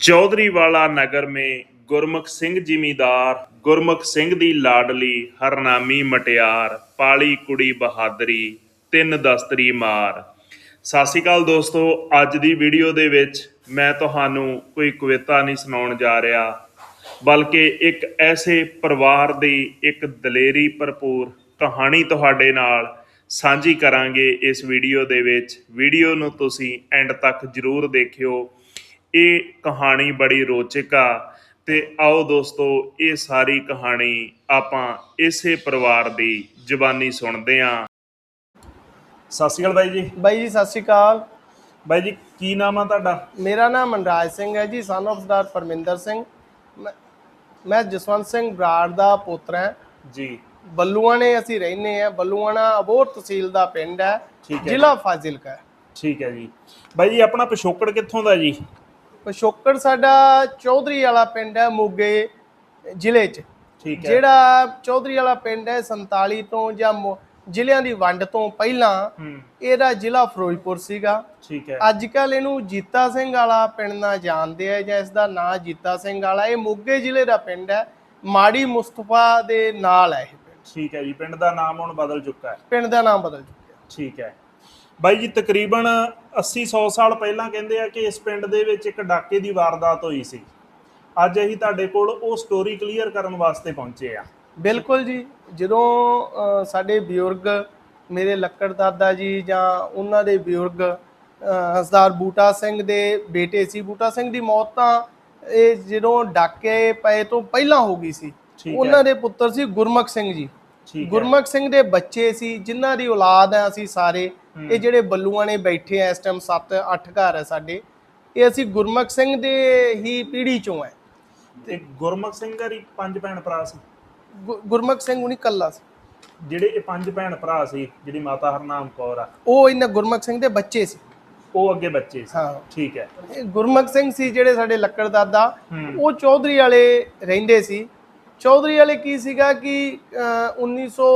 ਚੌਧਰੀ ਵਾਲਾ ਨਗਰ में ਗੁਰਮੁਖ ਸਿੰਘ ਜ਼ਿਮੀਦਾਰ, ਗੁਰਮੁਖ ਸਿੰਘ ਦੀ ਲਾਡਲੀ, ਹਰਨਾਮੀ ਮਟਿਆਰ, ਪਾਲੀ ਕੁੜੀ ਬਹਾਦਰੀ, ਤਿੰਨ ਦਸਤਰੀ ਮਾਰ। ਸਤਿ ਸ਼੍ਰੀ ਅਕਾਲ ਦੋਸਤੋ, ਅੱਜ ਦੀ ਵੀਡੀਓ ਦੇ ਵਿੱਚ ਮੈਂ ਤੁਹਾਨੂੰ ਕੋਈ ਕਵਿਤਾ ਨਹੀਂ ਸੁਣਾਉਣ ਜਾ ਰਿਹਾ, ਬਲਕਿ ਇੱਕ ਐਸੇ ਪਰਿਵਾਰ ਦੀ ਇੱਕ ਦਲੇਰੀ ਭਰਪੂਰ ਕਹਾਣੀ ਤੁਹਾਡੇ ਨਾਲ ਸਾਂਝੀ ਕਰਾਂਗੇ ਇਸ ਵੀਡੀਓ ਦੇ ਵਿੱਚ। ਵੀਡੀਓ ਨੂੰ ਤੁਸੀਂ ਐਂਡ ਤੱਕ ਜਰੂਰ ਦੇਖਿਓ। ਇਹ ਕਹਾਣੀ ਬੜੀ ਰੋਚਕ ਆ ਤੇ ਆਓ ਦੋਸਤੋ ਇਹ ਸਾਰੀ ਕਹਾਣੀ ਆਪਾਂ ਇਸੇ ਪਰਿਵਾਰ ਦੀ ਜ਼ੁਬਾਨੀ ਸੁਣਦੇ ਆਂ। ਸਤਿ ਸ਼੍ਰੀ ਅਕਾਲ ਬਾਈ ਜੀ। ਬਾਈ ਜੀ ਸਤਿ ਸ਼੍ਰੀ ਅਕਾਲ। ਬਾਈ ਜੀ ਕੀ ਨਾਮ ਆ ਤੁਹਾਡਾ? ਮੇਰਾ ਨਾਮ ਮਨਰਾਜ ਸਿੰਘ ਹੈ ਜੀ ਸਨ of ਸਰਦਾਰ ਪਰਮਿੰਦਰ ਸਿੰਘ। ਮੈਂ- ਮੈਂ ਜਸਵੰਤ ਸਿੰਘ ਬਰਾੜ ਦਾ ਪੁੱਤਰ ਹਾਂ। ਜੀ। ਬੱਲੂਆਣੇ ਅਸੀਂ ਰਹਿੰਦੇ ਆ ਬੱਲੂਆਣਾ ਅਬੋਰ ਤਹਿਸੀਲ ਦਾ ਪਿੰਡ ਹੈ। ਠੀਕ ਹੈ ਜ਼ਿਲ੍ਹਾ ਫਾਜ਼ਿਲਕਾ ਹੈ। ਠੀਕ ਹੈ ਜੀ। ਬਾਈ ਜੀ ਆਪਣਾ ਪਿਛੋਕੜ ਕਿੱਥੋਂ ਦਾ ਜੀ? ਪਿਛੋਕੜ ਸਾਡਾ ਚੌਧਰੀ ਵਾਲਾ ਪਿੰਡ ਹੈ ਮੋਗੇ ਜ਼ਿਲ੍ਹੇ 'ਚ। ਠੀਕ ਹੈ। ਜਿਹੜਾ ਚੌਧਰੀ ਵਾਲਾ ਪਿੰਡ ਹੈ 47 ਤੋਂ ਜਾਂ ਜ਼ਿਲ੍ਹਿਆਂ ਦੀ ਵੰਡ ਤੋਂ ਪਹਿਲਾਂ ਇਹਦਾ ਜ਼ਿਲ੍ਹਾ ਫਿਰੋਜ਼ਪੁਰ ਸੀਗਾ। ਠੀਕ ਹੈ। ਅੱਜ ਕੱਲ ਇਹਨੂੰ ਜੀਤਾ ਸਿੰਘ ਵਾਲਾ ਪਿੰਡ ਨਾਲ ਜਾਣਦੇ ਆ ਜਾਂ ਇਸ ਦਾ ਨਾਂ ਜੀਤਾ ਸਿੰਘ ਵਾਲਾ। ਇਹ ਮੋਗੇ ਜ਼ਿਲ੍ਹੇ ਦਾ ਪਿੰਡ ਹੈ। ਮਾੜੀ ਮੁਸਤਫਾ ਦੇ ਨਾਲ ਹੈ ਇਹ ਪਿੰਡ। ਠੀਕ ਹੈ ਜੀ। ਪਿੰਡ ਦਾ ਨਾਮ ਹੁਣ ਬਦਲ ਚੁੱਕਾ ਹੈ। ਪਿੰਡ ਦਾ ਨਾਮ ਬਦਲ ਚੁੱਕਿਆ। ਠੀਕ ਹੈ। ਬਾਈ ਜੀ ਤਕਰੀਬਨ 80 100 ਸਾਲ ਪਹਿਲਾਂ ਕਹਿੰਦੇ ਆ ਕਿ ਇਸ ਪਿੰਡ ਦੇ ਵਿੱਚ ਇੱਕ ਡਾਕੇ ਦੀ ਵਾਰਦਾਤ ਹੋਈ ਸੀ। ਅੱਜ ਅਸੀਂ ਤੁਹਾਡੇ ਕੋਲ ਉਹ ਸਟੋਰੀ ਕਲੀਅਰ ਕਰਨ ਵਾਸਤੇ ਪਹੁੰਚੇ ਆ। ਬਿਲਕੁਲ ਜੀ ਜਦੋਂ ਸਾਡੇ ਬਜ਼ੁਰਗ ਮੇਰੇ ਲੱਕੜ ਦਾਦਾ ਜੀ ਜਾਂ ਉਹਨਾਂ ਦੇ ਬਜ਼ੁਰਗ ਅ, ਸਰਦਾਰ ਬੂਟਾ ਸਿੰਘ ਦੇ ਬੇਟੇ ਸੀ ਬੂਟਾ ਸਿੰਘ ਦੀ ਮੌਤ ਤਾਂ ਇਹ ਜਦੋਂ ਡਾਕੇ ਪਏ ਤੋਂ ਪਹਿਲਾਂ ਹੋ ਗਈ ਸੀ। ਉਹਨਾਂ ਦੇ ਪੁੱਤਰ ਸੀ ਗੁਰਮੁਖ ਸਿੰਘ ਜੀ। ਗੁਰਮੁਖ ਸਿੰਘ ਦੇ ਬੱਚੇ ਸੀ ਜਿਨ੍ਹਾਂ ਦੀ ਔਲਾਦ ਹੈ ਅਸੀਂ ਸਾਰੇ। ਇਹ ਜਿਹੜੇ ਬੱਲੂਆਂ ਨੇ ਬੈਠੇ ਆ ਇਸ ਟਾਈਮ 7 8 ਘਰ ਆ ਸਾਡੇ ਇਹ ਅਸੀਂ ਗੁਰਮਖ ਸਿੰਘ ਦੇ ਹੀ ਪੀੜ੍ਹੀ ਚੋਂ ਆ। ਤੇ ਗੁਰਮਖ ਸਿੰਘ ਦਾ ਹੀ ਪੰਜ ਭੈਣ ਭਰਾ ਸੀ? ਗੁਰਮਖ ਸਿੰਘ ਉਹਨੀ ਕੱਲਾ ਸੀ। ਜਿਹੜੇ ਇਹ ਪੰਜ ਭੈਣ ਭਰਾ ਸੀ ਜਿਹੜੀ ਮਾਤਾ ਹਰਨਾਮ ਕੌਰ ਆ ਉਹ ਇਹਨਾਂ ਗੁਰਮਖ ਸਿੰਘ ਦੇ ਬੱਚੇ ਸੀ। ਉਹ ਅੱਗੇ ਬੱਚੇ ਸੀ। ਹਾਂ। ਠੀਕ ਹੈ। ਗੁਰਮਖ ਸਿੰਘ ਸੀ ਜਿਹੜੇ ਸਾਡੇ ਲੱਕੜ ਦਾਦਾ ਉਹ ਚੌਧਰੀ ਵਾਲੇ ਰਹਿੰਦੇ ਸੀ। ਚੌਧਰੀ ਵਾਲੇ ਕੀ ਸੀਗਾ ਕਿ 1900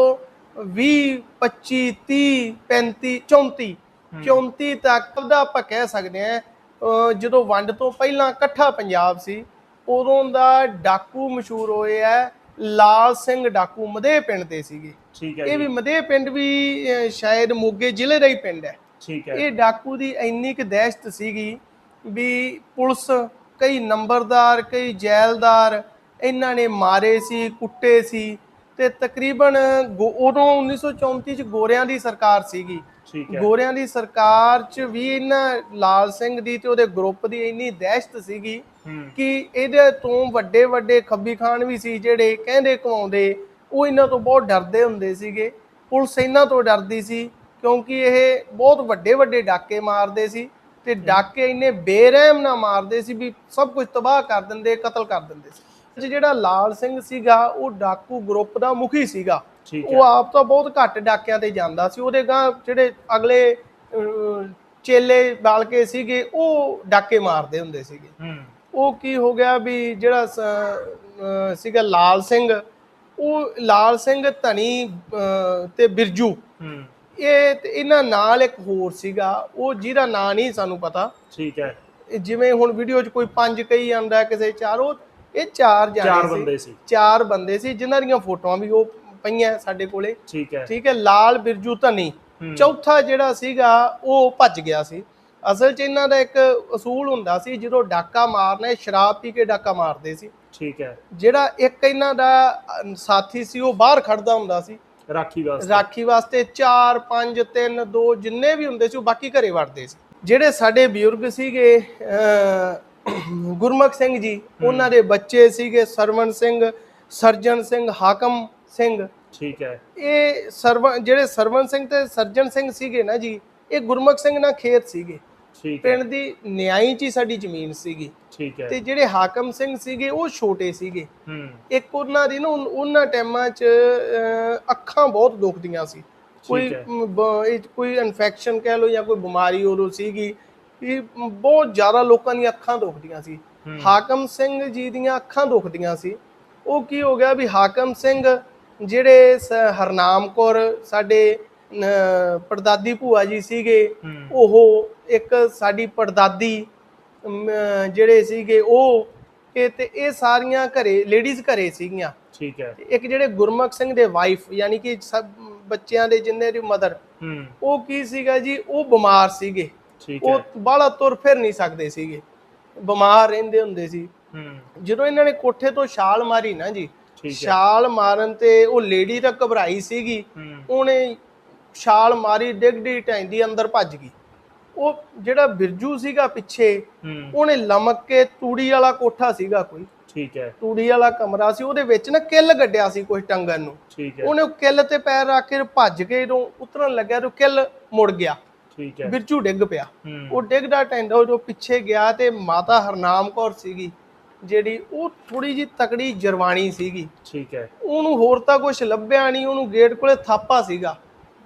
20 25 30 35 34 34 ਤੱਕ ਕਹਿ ਸਕਦੇ ਆ ਜਦੋਂ ਵੰਡ ਤੋਂ ਪਹਿਲਾਂ ਇਕੱਠਾ ਪੰਜਾਬ ਸੀ ਉਦੋਂ ਦਾ ਡਾਕੂ ਮਸ਼ਹੂਰ ਹੋਏ ਆ ਲਾਲ ਸਿੰਘ ਡਾਕੂ ਮਦੇ ਪਿੰਡ ਦੇ ਸੀਗੇ। ਇਹ ਵੀ ਮਦੇ ਪਿੰਡ ਵੀ ਸ਼ਾਇਦ ਮੋਗੇ ਜ਼ਿਲ੍ਹੇ ਦਾ ਹੀ ਪਿੰਡ ਹੈ। ਹੈ। ਇਹ ਡਾਕੂ ਦੀ ਇੰਨੀ ਕੁ ਦਹਿਸ਼ਤ ਸੀਗੀ ਵੀ ਪੁਲਿਸ ਕਈ ਨੰਬਰਦਾਰ ਕਈ ਜੈਲਦਾਰ ਇਹਨਾਂ ਨੇ ਮਾਰੇ ਸੀ ਕੁੱਟੇ ਸੀ ਤੇ ਤਕਰੀਬਨ ਉਦੋਂ 1934 ਚ ਗੋਰਿਆਂ ਦੀ ਸਰਕਾਰ ਸੀਗੀ। ਗੋਰਿਆਂ ਦੀ ਸਰਕਾਰ ਚ ਵੀ ਇਹਨਾਂ ਲਾਲ ਸਿੰਘ ਦੀ ਤੇ ਉਹਦੇ ਗਰੁੱਪ ਦੀ ਇੰਨੀ ਦਹਿਸ਼ਤ ਸੀਗੀ ਕਿ ਇਹਦੇ ਤੋਂ ਵੱਡੇ ਵੱਡੇ ਖੱਬੀ ਖਾਨ ਵੀ ਸੀ ਜਿਹੜੇ ਕਹਿੰਦੇ ਕਮਾਉਂਦੇ ਉਹ ਇਹਨਾਂ ਤੋਂ ਬਹੁਤ ਡਰਦੇ ਹੁੰਦੇ ਸੀਗੇ। ਪੁਲਿਸ ਇਹਨਾਂ ਤੋਂ ਡਰਦੀ ਸੀ ਕਿਉਂਕਿ ਇਹ ਬਹੁਤ ਵੱਡੇ ਵੱਡੇ ਡਾਕੇ ਮਾਰਦੇ ਸੀ ਤੇ ਡਾਕੇ ਇੰਨੇ ਬੇਰਹਿਮ ਨਾਲ ਮਾਰਦੇ ਸੀ ਵੀ ਸਭ ਕੁਝ ਤਬਾਹ ਕਰ ਦਿੰਦੇ ਕਤਲ ਕਰ ਦਿੰਦੇ ਸੀ। ਤੇ ਜਿਹੜਾ ਲਾਲ ਸਿੰਘ ਸੀਗਾ ਉਹ ਡਾਕੂ ਗਰੁੱਪ ਦਾ ਮੁਖੀ ਸੀਗਾ। ਉਹ ਆਪ ਤਾਂ ਬਹੁਤ ਘੱਟ ਡਾਕਿਆਂ ਤੇ ਜਾਂਦਾ ਸੀ। ਉਹਦੇ ਗਾਂ ਜਿਹੜੇ ਅਗਲੇ ਚੇਲੇ ਬਾਲ ਕੇ ਸੀਗੇ ਉਹ ਡਾਕੇ ਮਾਰਦੇ ਹੁੰਦੇ ਸੀਗੇ। ਉਹ ਕੀ ਹੋ ਗਿਆ ਵੀ ਜਿਹੜਾ ਸੀਗਾ ਲਾਲ ਸਿੰਘ ਉਹ ਲਾਲ ਸਿੰਘ ਧਣੀ ਅਹ ਤੇ ਬਿਰਜੂ। ਇਹ ਇਹਨਾਂ ਨਾਲ ਇੱਕ ਹੋਰ ਸੀਗਾ। ਉਹ ਜਿਹਦਾ ਨਾਂ ਨਹੀਂ ਸਾਨੂੰ ਪਤਾ। ਠੀਕ ਹੈ। ਜਿਵੇਂ ਹੁਣ ਵੀਡੀਓ 'ਚ ਕੋਈ ਪੰਜ ਕਈ ਆਂਦਾ ਕਿਸੇ ਚਾਰ ਉਹ ਇਹ ਚਾਰ ਜਾਣੇ ਚਾਰ ਬੰਦੇ ਸੀ। ਚਾਰ ਬੰਦੇ ਸੀ ਜਿਨ੍ਹਾਂ ਦੀਆਂ ਫੋਟੋਆਂ ਵੀ ਉਹ ਪਈਆਂ ਸਾਡੇ ਕੋਲੇ। ਠੀਕ ਹੈ। ਠੀਕ ਹੈ ਲਾਲ ਬਿਰਜੂ ਧਨੀ। ਚੌਥਾ ਜਿਹੜਾ ਸੀਗਾ ਉਹ ਭੱਜ ਗਿਆ ਸੀ। ਅਸਲ 'ਚ ਇਹਨਾਂ ਦਾ ਇੱਕ ਅਸੂਲ ਹੁੰਦਾ ਸੀ ਜਦੋਂ ਡਾਕਾ ਮਾਰਨਾ ਸ਼ਰਾਬ ਪੀ ਕੇ ਡਾਕਾ ਮਾਰਦੇ ਸੀ। ਠੀਕ ਹੈ। ਜਿਹੜਾ ਇੱਕ ਇਹਨਾਂ ਦਾ ਸਾਥੀ ਸੀ ਉਹ ਬਾਹਰ ਖੜਦਾ ਹੁੰਦਾ ਸੀ। ਰਾਖੀ ਵਾਸਤੇ। ਰਾਖੀ ਵਾਸਤੇ 4 5 3 2 ਜਿੰਨੇ ਵੀ ਹੁੰਦੇ ਸੀ ਉਹ ਬਾਕੀ ਘਰੇ ਵੜਦੇ ਸੀ। ਜਿਹੜੇ ਸਾਡੇ ਬਜ਼ੁਰਗ ਸੀਗੇ ਗੁਰਮੁਖ ਸਿੰਘ ਜੀ ਉਹਨਾਂ ਦੇ ਬੱਚੇ ਸੀਗੇ ਸਰਵਣ ਸਿੰਘ ਸਰਜਨ ਸਿੰਘ ਹਾਕਮ ਸਿੰਘ। ਠੀਕ ਹੈ। ਇਹ ਸਰਵ ਜਿਹੜੇ ਸਰਵਣ ਸਿੰਘ ਤੇ ਸਰਜਨ ਸਿੰਘ ਸੀਗੇ ਨਾ ਜੀ ਇਹ ਗੁਰਮੁਖ ਸਿੰਘ ਨਾਲ ਖੇਤ ਸੀਗੇ। ਠੀਕ ਹੈ। ਪਿੰਡ ਦੀ ਨਿਆਈ ਚ ਹੀ ਸਾਡੀ ਜ਼ਮੀਨ ਸੀਗੀ। ਠੀਕ ਹੈ। ਤੇ ਜਿਹੜੇ ਹਾਕਮ ਸਿੰਘ ਸੀਗੇ ਉਹ ਛੋਟੇ ਸੀਗੇ। ਹੂੰ। ਇੱਕ ਉਹਨਾਂ ਦੀ ਨਾ ਉਹਨਾਂ ਟਾਈਮਾਂ 'ਚ ਅੱਖਾਂ ਬਹੁਤ ਦੁਖਦੀਆਂ ਸੀ। ਕੋਈ ਕੋਈ ਇਨਫੈਕਸ਼ਨ ਕਹਿ ਲਓ ਜਾਂ ਕੋਈ ਬਿਮਾਰੀ ਉਦੋਂ ਸੀਗੀ ਇਹ ਬਹੁਤ ਜ਼ਿਆਦਾ ਲੋਕਾਂ ਦੀਆਂ ਅੱਖਾਂ ਦੁਖਦੀਆਂ ਸੀ। ਹਾਕਮ ਸਿੰਘ ਜੀ ਦੀਆਂ ਅੱਖਾਂ ਦੁਖਦੀਆਂ ਸੀ। ਉਹ ਕੀ ਹੋ ਗਿਆ ਵੀ ਹਾਕਮ ਸਿੰਘ ਜਿਹੜੇ ਹਰਨਾਮ ਕੌਰ ਸਾਡੇ ਪੜਦਾਦੀ ਭੂਆ ਜੀ ਸੀਗੇ ਉਹ ਇੱਕ ਸਾਡੀ ਪੜਦਾਦੀ ਜਿਹੜੇ ਸੀਗੇ ਉਹ ਇਹ ਤੇ ਇਹ ਸਾਰੀਆਂ ਘਰੇ ਲੇਡੀਜ਼ ਘਰੇ ਸੀਗੀਆਂ। ਠੀਕ ਹੈ। ਇੱਕ ਜਿਹੜੇ ਗੁਰਮੁਖ ਸਿੰਘ ਦੇ ਵਾਈਫ ਯਾਨੀ ਕਿ ਸਭ ਬੱਚਿਆਂ ਦੇ ਜਿੰਨੇ ਦੀ ਮਦਰ ਉਹ ਕੀ ਸੀਗਾ ਜੀ ਉਹ ਬਿਮਾਰ ਸੀਗੇ। ਉਹ ਬਾਹਲਾ ਤੁਰ ਫਿਰ ਨਹੀਂ ਸਕਦੇ ਸੀਗੇ। ਬਿਮਾਰ ਰਹਿੰਦੇ ਹੁੰਦੇ ਸੀ। ਹੂੰ। ਜਦੋਂ ਇਹਨਾਂ ਨੇ ਕੋਠੇ ਤੋਂ ਛਾਲ ਮਾਰੀ ਨਾ ਜੀ ਛਾਲ ਮਾਰਨ ਤੇ ਉਹ ਲੇਡੀ ਤਾਂ ਘਬਰਾਈ ਸੀਗੀ। ਉਹਨੇ ਛਾਲ ਮਾਰੀ ਡਿੱਗਦੀ ਟੈਂਦੀ ਅੰਦਰ ਭੱਜ ਗਈ। ਉਹ ਜਿਹੜਾ ਬਿਰਜੂ ਸੀਗਾ ਪਿੱਛੇ ਉਹਨੇ ਲਮਕ ਕੇ ਤੂੜੀ ਵਾਲਾ ਕੋਠਾ ਸੀਗਾ ਕੋਈ। ਠੀਕ ਹੈ। ਤੂੜੀ ਵਾਲਾ ਕਮਰਾ ਸੀ ਉਹਦੇ ਵਿੱਚ ਨਾ ਕਿੱਲ ਗੱਡਿਆ ਸੀ ਕੁਝ ਟੰਗਨ ਨੂੰ। ਠੀਕ ਹੈ। ਉਹਨੇ ਉਹ ਕਿੱਲ ਤੇ ਪੈਰ ਰੱਖ ਕੇ ਭੱਜ ਕੇ ਜਦੋਂ ਉਤਰਨ ਲੱਗਿਆ ਤੇ ਕਿੱਲ ਮੁੜ ਗਿਆ। ਠੀਕ ਹੈ। ਬਿਰਜੂ ਡਿੱਗ ਪਿਆ। ਉਹ ਡਿੱਗਦਾ ਉਹ ਜੋ ਪਿੱਛੇ ਗਿਆ ਤੇ ਮਾਤਾ ਹਰਨਾਮ ਕੌਰ ਸੀਗੀ ਜਿਹੜੀ ਉਹ ਥੋੜੀ ਜੀ ਤਕੜੀ ਜਰਵਾਣੀ ਸੀਗੀ। ਠੀਕ ਹੈ। ਉਹਨੂੰ ਹੋਰ ਤਾਂ ਕੁਝ ਲੱਭਿਆ ਨਹੀਂ ਉਹਨੂੰ ਗੇਟ ਕੋਲੇ ਥਾਪਾ ਸੀਗਾ।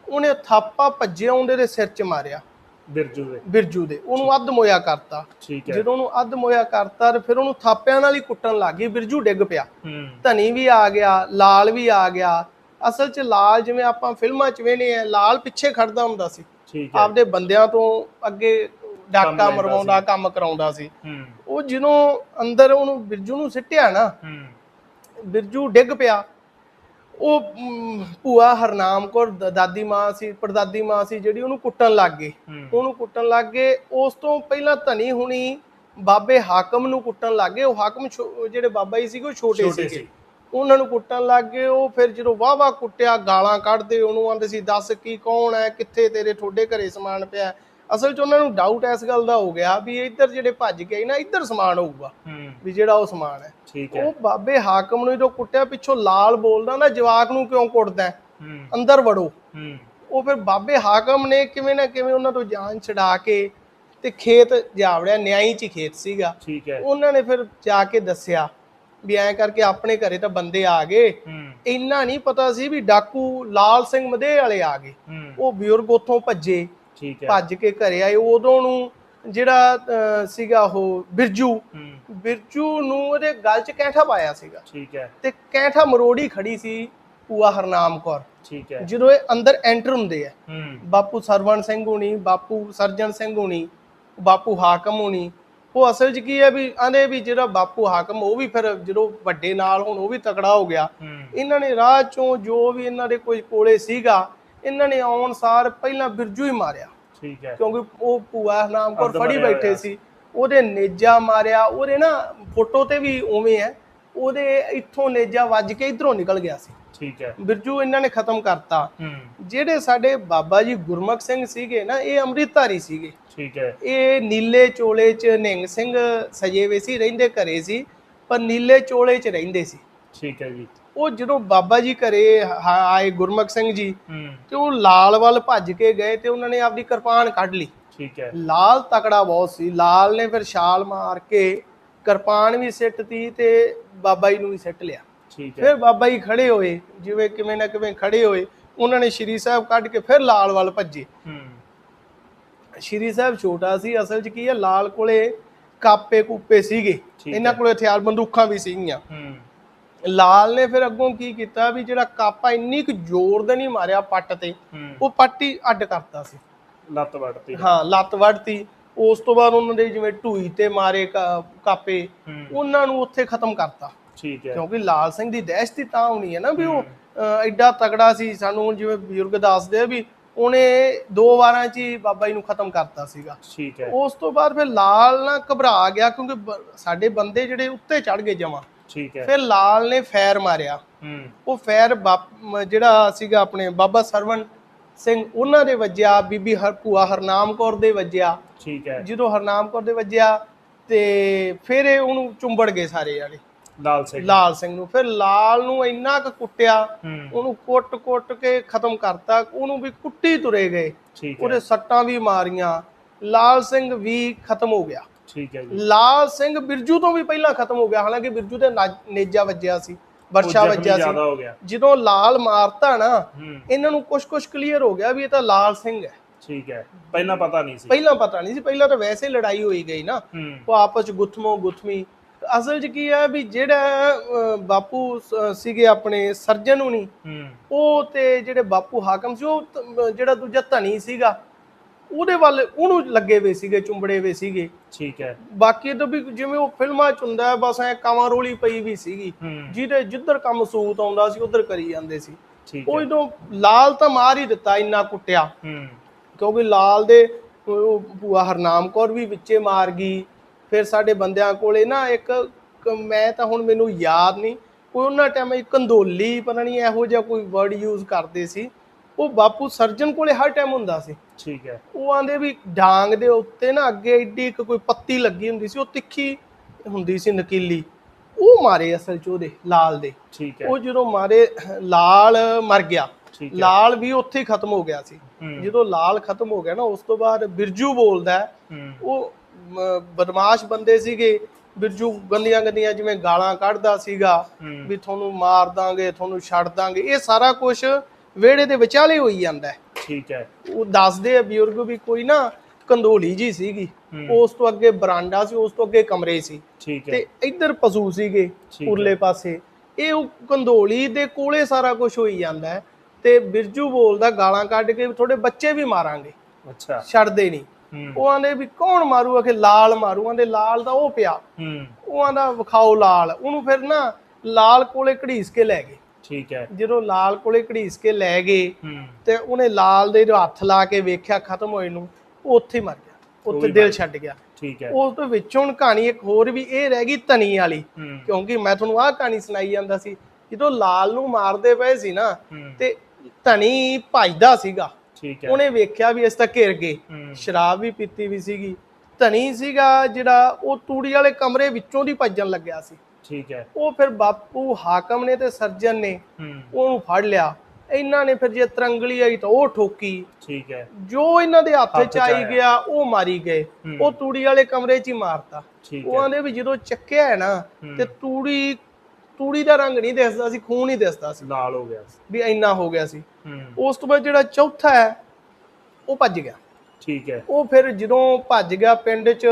ਉਹਨੇ ਥਾਪਾ ਭੱਜੇ ਆਉਂਦੇ ਦੇ ਸਿਰ 'ਚ ਮਾਰਿਆ। ਬਿਰਜੂ ਦੇ। ਬਿਰਜੂ ਦੇ। ਉਹਨੂੰ ਅੱਧ ਮੋਇਆ ਕਰਤਾ। ਠੀਕ ਹੈ। ਜਦੋਂ ਉਹਨੂੰ ਅੱਧ ਮੋਇਆ ਕਰਤਾ ਤੇ ਫਿਰ ਉਹਨੂੰ ਥਾਪਿਆਂ ਨਾਲ ਹੀ ਕੁੱਟਣ ਲੱਗ ਗਈ। ਬਿਰਜੂ ਡਿੱਗ ਪਿਆ। ਧਨੀ ਵੀ ਆ ਗਿਆ ਲਾਲ ਵੀ ਆ ਗਿਆ ਅਸਲ 'ਚ ਲਾਲ ਜਿਵੇਂ ਆਪਾਂ ਫਿਲਮਾਂ 'ਚ ਵੇਨੇ ਆ ਲਾਲ ਪਿੱਛੇ ਖੜਦਾ ਹੁੰਦਾ ਸੀ। ਠੀਕ ਹੈ। ਆਪਦੇ ਬੰਦਿਆਂ ਤੋਂ ਅੱਗੇ ਡਾਕਾ ਮਰਵਾਉਂਦਾ ਕੰਮ ਕਰਾਉਂਦਾ ਸੀ। ਉਹ ਜਦੋਂ ਅੰਦਰ ਉਹਨੂੰ ਬਿਰਜੂ ਨੂੰ ਸਿੱਟਿਆ ਨਾ ਬਿਰਜੂ ਡਿੱਗ ਪਿਆ। ਉਹ ਭੂਆ ਹਰਨਾਮ ਕੌਰ ਦਾਦੀ ਮਾਂ ਸੀ ਪੜਦਾਦੀ ਮਾਂ ਸੀ ਜਿਹੜੀ ਉਹਨੂੰ ਕੁੱਟਣ ਲੱਗ ਗਏ ਉਹਨੂੰ ਕੁੱਟਣ ਲੱਗ ਗਏ। ਉਸ ਤੋਂ ਪਹਿਲਾਂ ਧਨੀ ਹੁਣੀ ਬਾਬੇ ਹਾਕਮ ਨੂੰ ਕੁੱਟਣ ਲੱਗ ਗਏ। ਉਹ ਹਾਕਮ ਜਿਹੜੇ ਬਾਬਾ ਜੀ ਸੀਗੇ ਉਹ ਛੋਟੇ ਸੀ। ਉਹਨਾਂ ਨੂੰ ਕੁੱਟਣ ਲੱਗ ਗਏ। ਉਹ ਫਿਰ ਜਦੋਂ ਵਾਹ ਵਾਹ ਕੁੱਟਿਆ ਗਾਲਾਂ ਕੱਢਦੇ ਉਹਨੂੰ ਆਂਦੇ ਸੀ ਦੱਸ ਕੀ ਕੌਣ ਹੈ? ਕਿੱਥੇ ਤੇਰੇ ਠੋਡੇ ਘਰੇ ਸਮਾਨ ਪਿਆ? ਅਸਲ 'ਚ ਉਹਨਾਂ ਨੂੰ ਡਾਊਟ ਇਸ ਗੱਲ ਦਾ ਹੋ ਗਿਆ ਵੀ ਇੱਧਰ ਜਿਹੜੇ ਭੱਜ ਗਏ ਨਾ ਇੱਧਰ ਸਮਾਨ ਹੋਊਗਾ ਵੀ ਜਿਹੜਾ ਉਹ ਸਮਾਨ ਹੈ। ਉਹ ਬਾਬੇ ਹਾਕਮ ਨੂੰ ਜਦੋਂ ਕੁੱਟਿਆ ਪਿੱਛੋਂ ਲਾਲ ਬੋਲਦਾ ਨਾ ਜਵਾਕ ਨੂੰ ਕਿਉਂ ਕੁੱਟਦਾ ਅੰਦਰ ਵੜੋ। ਉਹ ਫਿਰ ਬਾਬੇ ਹਾਕਮ ਨੇ ਕਿਵੇਂ ਨਾ ਕਿਵੇਂ ਉਹਨਾਂ ਤੋਂ ਜਾਨ ਛਡਾ ਕੇ ਤੇ ਖੇਤ ਜਾਵੜਿਆ ਨਿਆਈ ਚ ਖੇਤ ਸੀਗਾ। ਉਹਨਾਂ ਨੇ ਫਿਰ ਜਾ ਕੇ ਦੱਸਿਆ ਵੀ ਐਂ ਕਰਕੇ ਆਪਣੇ ਘਰੇ ਤਾਂ ਬੰਦੇ ਆ ਗਏ। ਇੰਨਾ ਨਹੀਂ ਪਤਾ ਸੀ ਵੀ ਡਾਕੂ ਲਾਲ ਸਿੰਘ ਮਦੇ ਵਾਲੇ ਆ ਗਏ। ਉਹ ਬਜ਼ੁਰਗ ਉੱਥੋਂ ਭੱਜੇ ਠੀਕ ਹੈ। ਭੱਜ ਕੇ ਘਰੇ ਆਏ। ਉਦੋਂ ਨੂੰ ਜਿਹੜਾ ਸੀਗਾ ਉਹ ਬਿਰਜੂ। ਬਿਰਜੂ ਨੂੰ ਉਹਦੇ ਗਲ 'ਚ ਕੈਂਠਾ ਪਾਇਆ ਸੀਗਾ। ਠੀਕ ਹੈ। ਤੇ ਕੈਂਠਾ ਮਰੋੜੀ ਖੜੀ ਸੀ ਭੂਆ ਹਰਨਾਮ ਕੌਰ। ਠੀਕ ਹੈ। ਜਦੋਂ ਇਹ ਅੰਦਰ ਐਂਟਰ ਹੁੰਦੇ ਆ। ਬਾਪੂ ਸਰਵਣ ਸਿੰਘ ਹੋਣੀ ਬਾਪੂ ਸਰਜਨ ਸਿੰਘ ਹੋਣੀ ਬਾਪੂ ਹਾਕਮ ਹੋਣੀ ਉਹ ਅਸਲ 'ਚ ਕੀ ਹੈ ਵੀ ਆਂਦੇ ਵੀ ਜਿਹੜਾ ਬਾਪੂ ਹਾਕਮ ਉਹ ਵੀ ਫਿਰ ਜਦੋਂ ਵੱਡੇ ਨਾਲ ਹੁਣ ਉਹ ਵੀ ਤਕੜਾ ਹੋ ਗਿਆ। ਇਹਨਾਂ ਨੇ ਰਾਹ ਚੋਂ ਜੋ ਵੀ ਇਹਨਾਂ ਦੇ ਕੋਈ ਕੋਲੇ ਸੀਗਾ ਇਹਨਾਂ ਨੇ ਆਉਣ ਸਾਰ ਪਹਿਲਾਂ ਬਿਰਜੂ ਹੀ ਮਾਰਿਆ। ਠੀਕ ਹੈ। ਕਿਉਂਕਿ ਉਹ ਭੂਆ ਨਾਮ ਕੋਲ ਫੜੀ ਬੈਠੇ ਸੀ। ਉਹਦੇ ਨੇਜਾ ਮਾਰਿਆ ਉਹਦੇ ਨਾ ਫੋਟੋ ਤੇ ਵੀ ਉਵੇਂ ਹੈ। ਉਹਦੇ ਇੱਥੋਂ ਨੇਜਾ ਵੱਜ ਕੇ ਇਧਰੋਂ ਨਿਕਲ ਗਿਆ ਸੀ। ਠੀਕ ਹੈ। ਬਿਰਜੂ ਇਹਨਾਂ ਨੇ ਖਤਮ ਕਰਤਾ। ਜਿਹੜੇ ਸਾਡੇ ਬਾਬਾ ਜੀ ਗੁਰਮੁਖ ਸਿੰਘ ਸੀਗੇ ਨਾ ਇਹ ਅੰਮ੍ਰਿਤਧਾਰੀ ਸੀਗੇ। ਠੀਕ ਹੈ। ਇਹ ਨੀਲੇ ਚੋਲੇ ਚ ਨਿਹੰਗ ਸਿੰਘ ਸਜੇ ਹੋਏ ਸੀ ਰਹਿੰਦੇ ਘਰੇ ਸੀ ਪਰ ਨੀਲੇ ਚੋਲੇ ਚ ਰਹਿੰਦੇ ਸੀ। ਠੀਕ ਹੈ ਜੀ। ਉਹ ਜਦੋਂ ਬਾਬਾ ਜੀ ਘਰੇ ਆਏ ਗੁਰਮੁਖ ਸਿੰਘ ਜੀ ਤੇ ਉਹ ਲਾਲ ਵੱਲ ਭੱਜ ਕੇ ਗਏ ਤੇ ਉਹਨਾਂ ਨੇ ਆਪਦੀ ਕਿਰਪਾਨ ਕੱਢ ਲਈ। ਠੀਕ ਹੈ। ਲਾਲ ਤਕੜਾ ਬਹੁਤ ਸੀ। ਲਾਲ ਨੇ ਫਿਰ ਛਾਲ ਮਾਰ ਕੇ ਕਿਰਪਾਨ ਵੀ ਸਿੱਟਤੀ ਤੇ ਬਾਬਾ ਜੀ ਨੂੰ ਵੀ ਸਿੱਟ ਲਿਆ। ਫਿਰ ਬਾਬਾ ਜੀ ਖੜੇ ਹੋਏ ਜਿਵੇਂ ਕਿਵੇਂ ਨਾ ਕਿਵੇਂ ਖੜੇ ਹੋਏ ਉਹਨਾਂ ਨੇ ਸ਼੍ਰੀ ਸਾਹਿਬ ਕੱਢ ਕੇ ਫਿਰ ਲਾਲ ਵੱਲ ਭੱਜੇ। ਹੂੰ। ਸ਼੍ਰੀ ਸਾਹਿਬ ਛੋਟਾ ਸੀ ਅਸਲ 'ਚ ਕੀ ਹੈ ਲਾਲ ਕੋਲੇ ਕਾਪੇ ਕੂਪੇ ਸੀਗੇ। ਇਹਨਾਂ ਕੋਲੇ ਹਥਿਆਰ ਬੰਦੂਕਾਂ ਵੀ ਸੀਗੀਆਂ। ਲਾਲ ਨੇ ਫਿਰ ਅੱਗੋਂ ਕੀ ਕੀਤਾ ਵੀ ਜਿਹੜਾ ਕਾਪਾ ਇੰਨੀ ਕੁ ਜ਼ੋਰ ਦੇ ਨਹੀਂ ਮਾਰਿਆ ਪੱਟ ਤੇ ਉਹ ਪੱਟੀ ਅੱਡ ਕਰਤਾ ਸੀ। ਲੱਤ ਵੜਤੀ ਹਾਂ ਲੱਤ ਵੱਢਤੀ। ਉਸ ਤੋਂ ਬਾਅਦ ਉਹਨਾਂ ਦੇ ਜਿਵੇਂ ਢੂਈ ਤੇ ਮਾਰੇ ਕਾਪੇ ਉਹਨਾਂ ਨੂੰ ਉੱਥੇ ਖਤਮ ਕਰਤਾ। ਠੀਕ ਹੈ। ਕਿਉਂਕਿ ਲਾਲ ਸਿੰਘ ਦੀ ਦਹਿਸ਼ਤ ਹੀ ਤਾਂ ਹੋਣੀ ਹੈ ਨਾ ਵੀ ਉਹ ਐਡਾ ਤਗੜਾ ਸੀ ਸਾਨੂੰ ਜਿਵੇਂ ਬਜ਼ੁਰਗ ਦੱਸਦੇ ਆ ਵੀ ਉਹਨੇ ਦੋ ਵਾਰਾਂ 'ਚ ਹੀ ਬਾਬਾ ਜੀ ਨੂੰ ਖਤਮ ਕਰਤਾ ਸੀਗਾ। ਠੀਕ ਹੈ। ਉਸ ਤੋਂ ਬਾਅਦ ਫਿਰ ਲਾਲ ਨਾ ਘਬਰਾ ਗਿਆ ਕਿਉਂਕਿ ਸਾਡੇ ਬੰਦੇ ਜਿਹੜੇ ਉੱਤੇ ਚੜ ਗਏ ਜਮਾ। ਠੀਕ ਹੈ। ਫਿਰ ਲਾਲ ਨੇ ਫੈਰ ਮਾਰਿਆ। ਹੂੰ। ਉਹ ਫੈਰ ਜਿਹੜਾ ਸੀਗਾ ਆਪਣੇ ਬਾਬਾ ਸਰਵਣ ਸਿੰਘ ਉਹਨਾਂ ਦੇ ਵੱਜਿਆ ਬੀਬੀ ਹਰ ਭੂਆ ਹਰਨਾਮ ਕੌਰ ਦੇ ਵੱਜਿਆ। ਠੀਕ ਹੈ। ਜਦੋਂ ਹਰਨਾਮ ਕੌਰ ਦੇ ਵੱਜਿਆ ਤੇ ਫਿਰ ਇਹ ਉਹਨੂੰ ਚੁੰਬੜ ਗਏ ਸਾਰੇ ਜਾਣੇ। ਲਾਲ ਸਿੰਘ ਲਾਲ ਸਿੰਘ ਨੂੰ। ਫਿਰ ਲਾਲ ਨੂੰ ਇੰਨਾ ਕੁ ਕੁੱਟਿਆ ਉਹਨੂੰ ਕੁੱਟ-ਕੁੱਟ ਕੇ ਖਤਮ ਕਰਤਾ। ਉਹਨੂੰ ਵੀ ਕੁੱਟੀ ਤੁਰੇ ਗਏ। ਉਹਦੇ ਸੱਟਾਂ ਵੀ ਮਾਰੀਆਂ। ਲਾਲ ਸਿੰਘ ਵੀ ਖਤਮ ਹੋ ਗਿਆ। ਠੀਕ ਹੈ ਜੀ। ਲਾਲ ਸਿੰਘ ਬਿਰਜੂ ਤੋਂ ਵੀ ਪਹਿਲਾਂ ਖਤਮ ਹੋ ਗਿਆ। ਹਾਲਾਂਕਿ ਬਿਰਜੂ ਨਾ- ਨੇਜਾ ਵੱਜਿਆ ਸੀ। ਵਰਸ਼ਾ ਵੱਜਿਆ ਸੀ। ਜਦੋਂ ਲਾਲ ਮਾਰਤਾ ਨਾ ਇਹਨਾਂ ਨੂੰ ਕੁਝ ਕੁਝ ਕਲੀਅਰ ਹੋ ਗਿਆ ਵੀ ਇਹ ਤਾਂ ਲਾਲ ਸਿੰਘ ਹੈ। ਠੀਕ ਹੈ। ਪਹਿਲਾਂ ਪਤਾ ਨਹੀਂ ਸੀ। ਪਹਿਲਾਂ ਪਤਾ ਨਹੀਂ ਸੀ। ਪਹਿਲਾਂ ਤਾਂ ਵੈਸੇ ਲੜਾਈ ਹੋਈ ਗਈ ਨਾ। ਉਹ ਆਪਸ ਚ ਗੁੱਥਮੋ ਗੁੱਥਮੀ ਅਸਲ 'ਚ ਕੀ ਹੈ ਵੀ ਜਿਹੜਾ ਬਾਪੂ ਸੀਗੇ ਆਪਣੇ ਸਰਜਨ ਹੁਣੀ ਉਹ ਤੇ ਜਿਹੜੇ ਬਾਪੂ ਹਾਕਮ ਸੀ ਉਹ ਜਿਹੜਾ ਦੂਜਾ ਧਨੀ ਸੀਗਾ ਉਹਦੇ ਵੱਲ ਉਹਨੂੰ ਲੱਗੇ ਵੇ ਸੀਗੇ ਚੁੰਬੜੇ ਵੇ ਸੀਗੇ। ਠੀਕ ਹੈ। ਬਾਕੀ ਤਾਂ ਵੀ ਜਿਵੇਂ ਉਹ ਫਿਲਮਾਂ ਚ ਹੁੰਦਾ ਹੈ, ਬਸ ਐ ਕਾਵਾਂ ਰੋਲੀ ਪਈ ਵੀ ਸੀਗੀ। ਜਿਹਦੇ ਜਿੱਧਰ ਕੰਮ ਸੂਤ ਆਉਂਦਾ ਸੀ ਉਧਰ ਕਰੀ ਜਾਂਦੇ ਸੀ। ਉਹ ਜਦੋਂ ਲਾਲ ਤਾਂ ਮਾਰ ਹੀ ਦਿੱਤਾ ਇੰਨਾ ਕੁੱਟਿਆ। ਕਿਉਂਕਿ ਲਾਲ ਦੇ ਉਹ ਭੂਆ ਹਰਨਾਮ ਕੌਰ ਵੀ ਵਿੱਚੇ ਮਾਰ ਗਈ। ਫਿਰ ਸਾਡੇ ਬੰਦਿਆਂ ਕੋਲੇ ਨਾ ਇੱਕ ਮੈਂ ਤਾਂ ਹੁਣ ਮੈਨੂੰ ਯਾਦ ਨਹੀਂ ਕੋਈ ਉਹਨਾਂ ਟਾਈਮ ਇੱਕ ਕੰਦੋਲੀ ਪਤਾ ਨਹੀਂ ਇਹੋ ਜਿਹਾ ਕੋਈ ਵਰਡ ਯੂਜ਼ ਕਰਦੇ ਸੀ ਉਹ ਬਾਪੂ ਸਰਜਨ ਕੋਲੇ ਹਰ ਟਾਈਮ ਹੁੰਦਾ ਸੀ। ਠੀਕ ਹੈ। ਉਹ ਆਂਦੇ ਵੀ ਡਾਂਗ ਦੇ ਉੱਤੇ ਨਾ ਅੱਗੇ ਏਡੀ ਇੱਕ ਕੋਈ ਪੱਤੀ ਲੱਗੀ ਹੁੰਦੀ ਸੀ ਉਹ ਤਿੱਖੀ ਹੁੰਦੀ ਸੀ ਨਕੀਲੀ ਉਹ ਮਾਰੇ ਅਸਲ ਚ ਉਹਦੇ ਲਾਲ ਦੇ। ਠੀਕ ਹੈ। ਉਹ ਜਦੋਂ ਮਾਰੇ ਲਾਲ ਮਰ ਗਿਆ। ਲਾਲ ਵੀ ਉੱਥੇ ਹੀ ਖਤਮ ਹੋ ਗਿਆ ਸੀ। ਜਦੋਂ ਲਾਲ ਖਤਮ ਹੋ ਗਿਆ ਨਾ ਉਸ ਤੋਂ ਬਾਅਦ ਬਿਰਜੂ ਬੋਲਦਾ ਉਹ ਬਦਮਾਸ਼ ਬੰਦੇ ਸੀਗੇ। ਬਿਰਜੂ ਗੰਦੀਆਂ ਗੰਦੀਆਂ ਜਿਵੇਂ ਗਾਲਾਂ ਕੱਢਦਾ ਸੀਗਾ ਵੀ ਤੁਹਾਨੂੰ ਮਾਰ ਦਾਂਗੇ ਤੁਹਾਨੂੰ ਛੱਡ ਦਾਂਗੇ ਇਹ ਸਾਰਾ ਕੁਝ ਵਿਹੜੇ ਦੇ ਵਿਚਾਲੇ ਹੋਈ ਜਾਂਦਾ। ਠੀਕ ਹੈ। ਉਹ ਦੱਸਦੇ ਆ ਬਜ਼ੁਰਗ ਵੀ ਕੋਈ ਨਾ ਕੰਦੋਲੀ ਜੀ ਸੀਗੀ। ਉਸ ਤੋਂ ਅੱਗੇ ਬਰਾਂਡਾ ਸੀ ਉਸ ਤੋਂ ਅੱਗੇ ਕਮਰੇ ਸੀ। ਤੇ ਇੱਧਰ ਪਸ਼ੂ ਸੀਗੇ। ਉਰਲੇ ਪਾਸੇ। ਇਹ ਉਹ ਕੰਦੋਲੀ ਦੇ ਕੋਲੇ ਸਾਰਾ ਕੁਝ ਹੋਈ ਜਾਂਦਾ ਤੇ ਬਿਰਜੂ ਬੋਲਦਾ ਗਾਲਾਂ ਕੱਢ ਕੇ ਤੁਹਾਡੇ ਬੱਚੇ ਵੀ ਮਾਰਾਂਗੇ। ਅੱਛਾ। ਛੱਡਦੇ ਨਹੀਂ। ਉਹ ਆਂਦੇ ਵੀ ਕੌਣ ਮਾਰੂ ਆਖੇ ਲਾਲ ਮਾਰੂ? ਆਂਦੇ ਲਾਲ ਦਾ ਉਹ ਪਿਆ। ਹੂੰ। ਉਹ ਆਂਦਾ ਵਿਖਾਓ ਲਾਲ। ਉਹਨੂੰ ਫਿਰ ਨਾ ਲਾਲ ਕੋਲੇ ਘੜੀਸ ਕੇ ਲੈ ਗਏ। ਠੀਕ ਹੈ। ਜਦੋਂ ਲਾਲ ਕੋਲੇ ਘੜੀਸ ਕੇ ਲੈ ਗਏ ਤੇ ਉਹਨੇ ਲਾਲ ਦੇ ਹੱਥ ਲਾ ਕੇ ਵੇਖਿਆ ਖਤਮ ਹੋਏ ਨੂੰ ਉੱਥੇ ਮਰ ਗਿਆ। ਉੱਥੇ ਦਿਲ ਛੱਡ ਗਿਆ। ਠੀਕ ਹੈ। ਉਸ ਤੋਂ ਵਿੱਚੋਂ ਹੁਣ ਕਹਾਣੀ ਇੱਕ ਹੋਰ ਵੀ ਇਹ ਰਹਿ ਗਈ ਧਨੀ ਵਾਲੀ। ਕਿਉਂਕਿ ਮੈਂ ਤੁਹਾਨੂੰ ਆਹ ਕਹਾਣੀ ਸੁਣਾਈ ਜਾਂਦਾ ਸੀ। ਜਦੋਂ ਲਾਲ ਨੂੰ ਮਾਰਦੇ ਪਏ ਸੀ ਨਾ ਤੇ ਧਨੀ ਭਜਦਾ ਸੀਗਾ। ਠੀਕ ਹੈ। ਉਹਨੇ ਵੇਖਿਆ ਵੀ ਇਸ ਤਾਂ ਘਿਰ ਗਏ। ਸ਼ਰਾਬ ਵੀ ਪੀਤੀ ਵੀ ਸੀਗੀ। ਧਨੀ ਸੀਗਾ ਜਿਹੜਾ ਉਹ ਤੂੜੀ ਵਾਲੇ ਕਮਰੇ ਵਿੱਚੋਂ ਦੀ ਭੱਜਣ ਲੱਗਿਆ ਸੀ। ਠੀਕ ਹੈ। ਉਹ ਫਿਰ ਬਾਪੂ ਹਾਕਮ ਨੇ ਤੇ ਸਰਜਨ ਨੇ ਉਹਨੂੰ ਫੜ ਲਿਆ। ਇਹਨਾਂ ਨੇ ਫਿਰ ਜੇ ਤਰੰਗਲੀ ਆਈ ਤਾਂ ਉਹ ਠੋਕੀ। ਠੀਕ ਹੈ। ਜੋ ਇਹਨਾਂ ਦੇ ਹੱਥ 'ਚ ਆਈ। ਗਿਆ ਉਹ ਮਾਰੀ ਗਏ। ਉਹ ਤੂੜੀ ਵਾਲੇ ਕਮਰੇ 'ਚ ਹੀ ਮਾਰਤਾ। ਉਹ ਆਂਦੇ ਵੀ ਜਦੋਂ ਚੱਕਿਆ ਹੈ ਨਾ। ਤੇ ਤੂੜੀ ਤੂੜੀ ਦਾ ਰੰਗ ਨਹੀਂ ਦਿਸਦਾ ਸੀ ਖੂਨ ਹੀ ਦਿਸਦਾ ਸੀ। ਲਾਲ ਹੋ ਗਿਆ ਵੀ ਇੰਨਾ ਹੋ ਗਿਆ ਸੀ। ਉਸ ਤੋਂ ਬਾਅਦ ਜਿਹੜਾ ਚੌਥਾ ਹੈ ਉਹ ਭੱਜ ਗਿਆ। ਠੀਕ ਹੈ। ਉਹ ਫਿਰ ਜਦੋਂ ਭੱਜ ਗਿਆ ਪਿੰਡ 'ਚ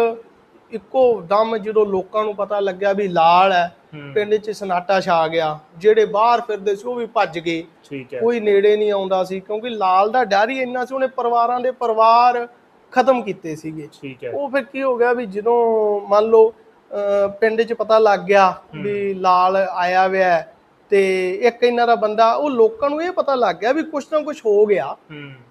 ਇੱਕੋ ਦਮ ਜਦੋਂ ਲੋਕਾਂ ਨੂੰ ਪਤਾ ਲੱਗਿਆ ਵੀ ਲਾਲ ਹੈ ਪਿੰਡ 'ਚ ਸਨਾਟਾ ਛਾ ਗਿਆ। ਜਿਹੜੇ ਬਾਹਰ ਫਿਰਦੇ ਸੀ ਉਹ ਵੀ ਭੱਜ ਗਏ। ਠੀਕ ਹੈ। ਕੋਈ ਨੇੜੇ ਨਹੀਂ ਆਉਂਦਾ ਸੀ ਕਿਉਂਕਿ ਲਾਲ ਦਾ ਡਰ ਹੀ ਇੰਨਾ ਸੀ ਉਹਨੇ ਪਰਿਵਾਰਾਂ ਦੇ ਪਰਿਵਾਰ ਖਤਮ ਕੀਤੇ ਸੀਗੇ। ਠੀਕ ਹੈ। ਉਹ ਫਿਰ ਕੀ ਹੋ ਗਿਆ ਵੀ ਜਦੋਂ ਮੰਨ ਲਓ ਪਿੰਡ 'ਚ ਪਤਾ ਲੱਗ ਗਿਆ ਵੀ ਲਾਲ ਆਇਆ ਹੋਇਆ ਹੈ ਤੇ ਇੱਕ ਇਹਨਾਂ ਦਾ ਬੰਦਾ ਉਹ ਲੋਕਾਂ ਨੂੰ ਇਹ ਪਤਾ ਲੱਗ ਗਿਆ ਵੀ ਕੁਛ ਨਾ ਕੁਛ ਹੋ ਗਿਆ।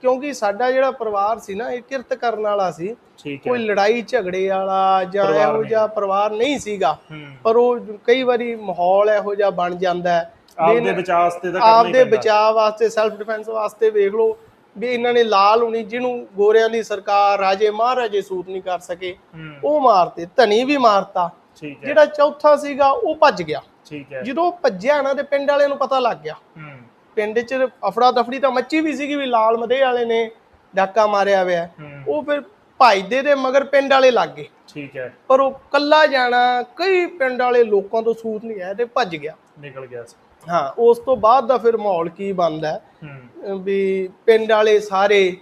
ਕਿਉਂਕਿ ਸਾਡਾ ਜਿਹੜਾ ਪਰਿਵਾਰ ਸੀ ਨਾ ਇਹ ਕਿਰਤ ਕਰਨ ਵਾਲਾ ਸੀ। ਕੋਈ ਲੜਾਈ ਝਗੜੇ ਵਾਲਾ ਜਾਂ ਇਹੋ। ਜਿਹਾ ਪਰਿਵਾਰ ਨਹੀਂ ਸੀਗਾ। ਪਰ ਉਹ ਕਈ ਵਾਰੀ ਮਾਹੌਲ ਇਹੋ ਜਿਹਾ ਬਣ ਜਾਂਦਾ ਹੈ। ਆਪਦੇ ਬਚਾਅ ਵਾਸਤੇ ਤਾਂ ਆਪਦੇ ਪੈਂਦਾ। ਬਚਾਅ ਵਾਸਤੇ ਸੈਲਫ ਡਿਫੈਂਸ ਵਾਸਤੇ ਵੇਖ ਲਓ ਵੀ ਇਹਨਾਂ ਨੇ ਲਾਲ ਹੁਣੀ ਜਿਹਨੂੰ ਗੋਰਿਆਂ ਦੀ ਸਰਕਾਰ ਰਾਜੇ ਮਹਾਰਾਜੇ ਸੂਤ ਨਹੀਂ ਕਰ ਸਕੇ ਉਹ ਮਾਰਤੇ ਧਨੀ ਵੀ ਮਾਰਤਾ। ਜਿਹੜਾ ਚੌਥਾ ਸੀਗਾ ਉਹ ਭੱਜ ਗਿਆ। ਠੀਕ ਹੈ। ਜਦੋਂ ਭੱਜਿਆ ਨਾ ਤੇ ਪਿੰਡ ਵਾਲਿਆਂ ਨੂੰ ਪਤਾ ਲੱਗ ਗਿਆ। ਹੂੰ। ਪਿੰਡ 'ਚ ਅਫੜਾ ਦਫੜੀ ਤਾਂ ਮੱਚੀ ਵੀ ਸੀਗੀ ਵੀ ਲਾਲ ਮਦੇ ਵਾਲੇ ਨੇ ਡਾਕਾ ਮਾਰਿਆ ਹੋਇਆ। ਉਹ ਫਿਰ ਭਾਈਦੇ ਦੇ ਮਗਰ ਪਿੰਡ ਵਾਲੇ ਲੱਗ ਗਏ। ਠੀਕ ਹੈ। ਪਰ ਉਹ ਕੱਲਾ ਜਾਣਾ ਕਈ ਪਿੰਡ ਵਾਲੇ ਲੋਕਾਂ ਤੋਂ ਸੂਤ ਨਹੀਂ ਆਇਆ ਤੇ ਭੱਜ ਗਿਆ। ਨਿਕਲ ਗਿਆ ਸੀ। ਹਾਂ ਉਸ ਤੋਂ ਬਾਅਦ ਦਾ ਫਿਰ ਮਾਹੌਲ ਕੀ ਬਣਦਾ? ਵੀ ਪਿੰਡ ਵਾਲੇ ਸਾਰੇ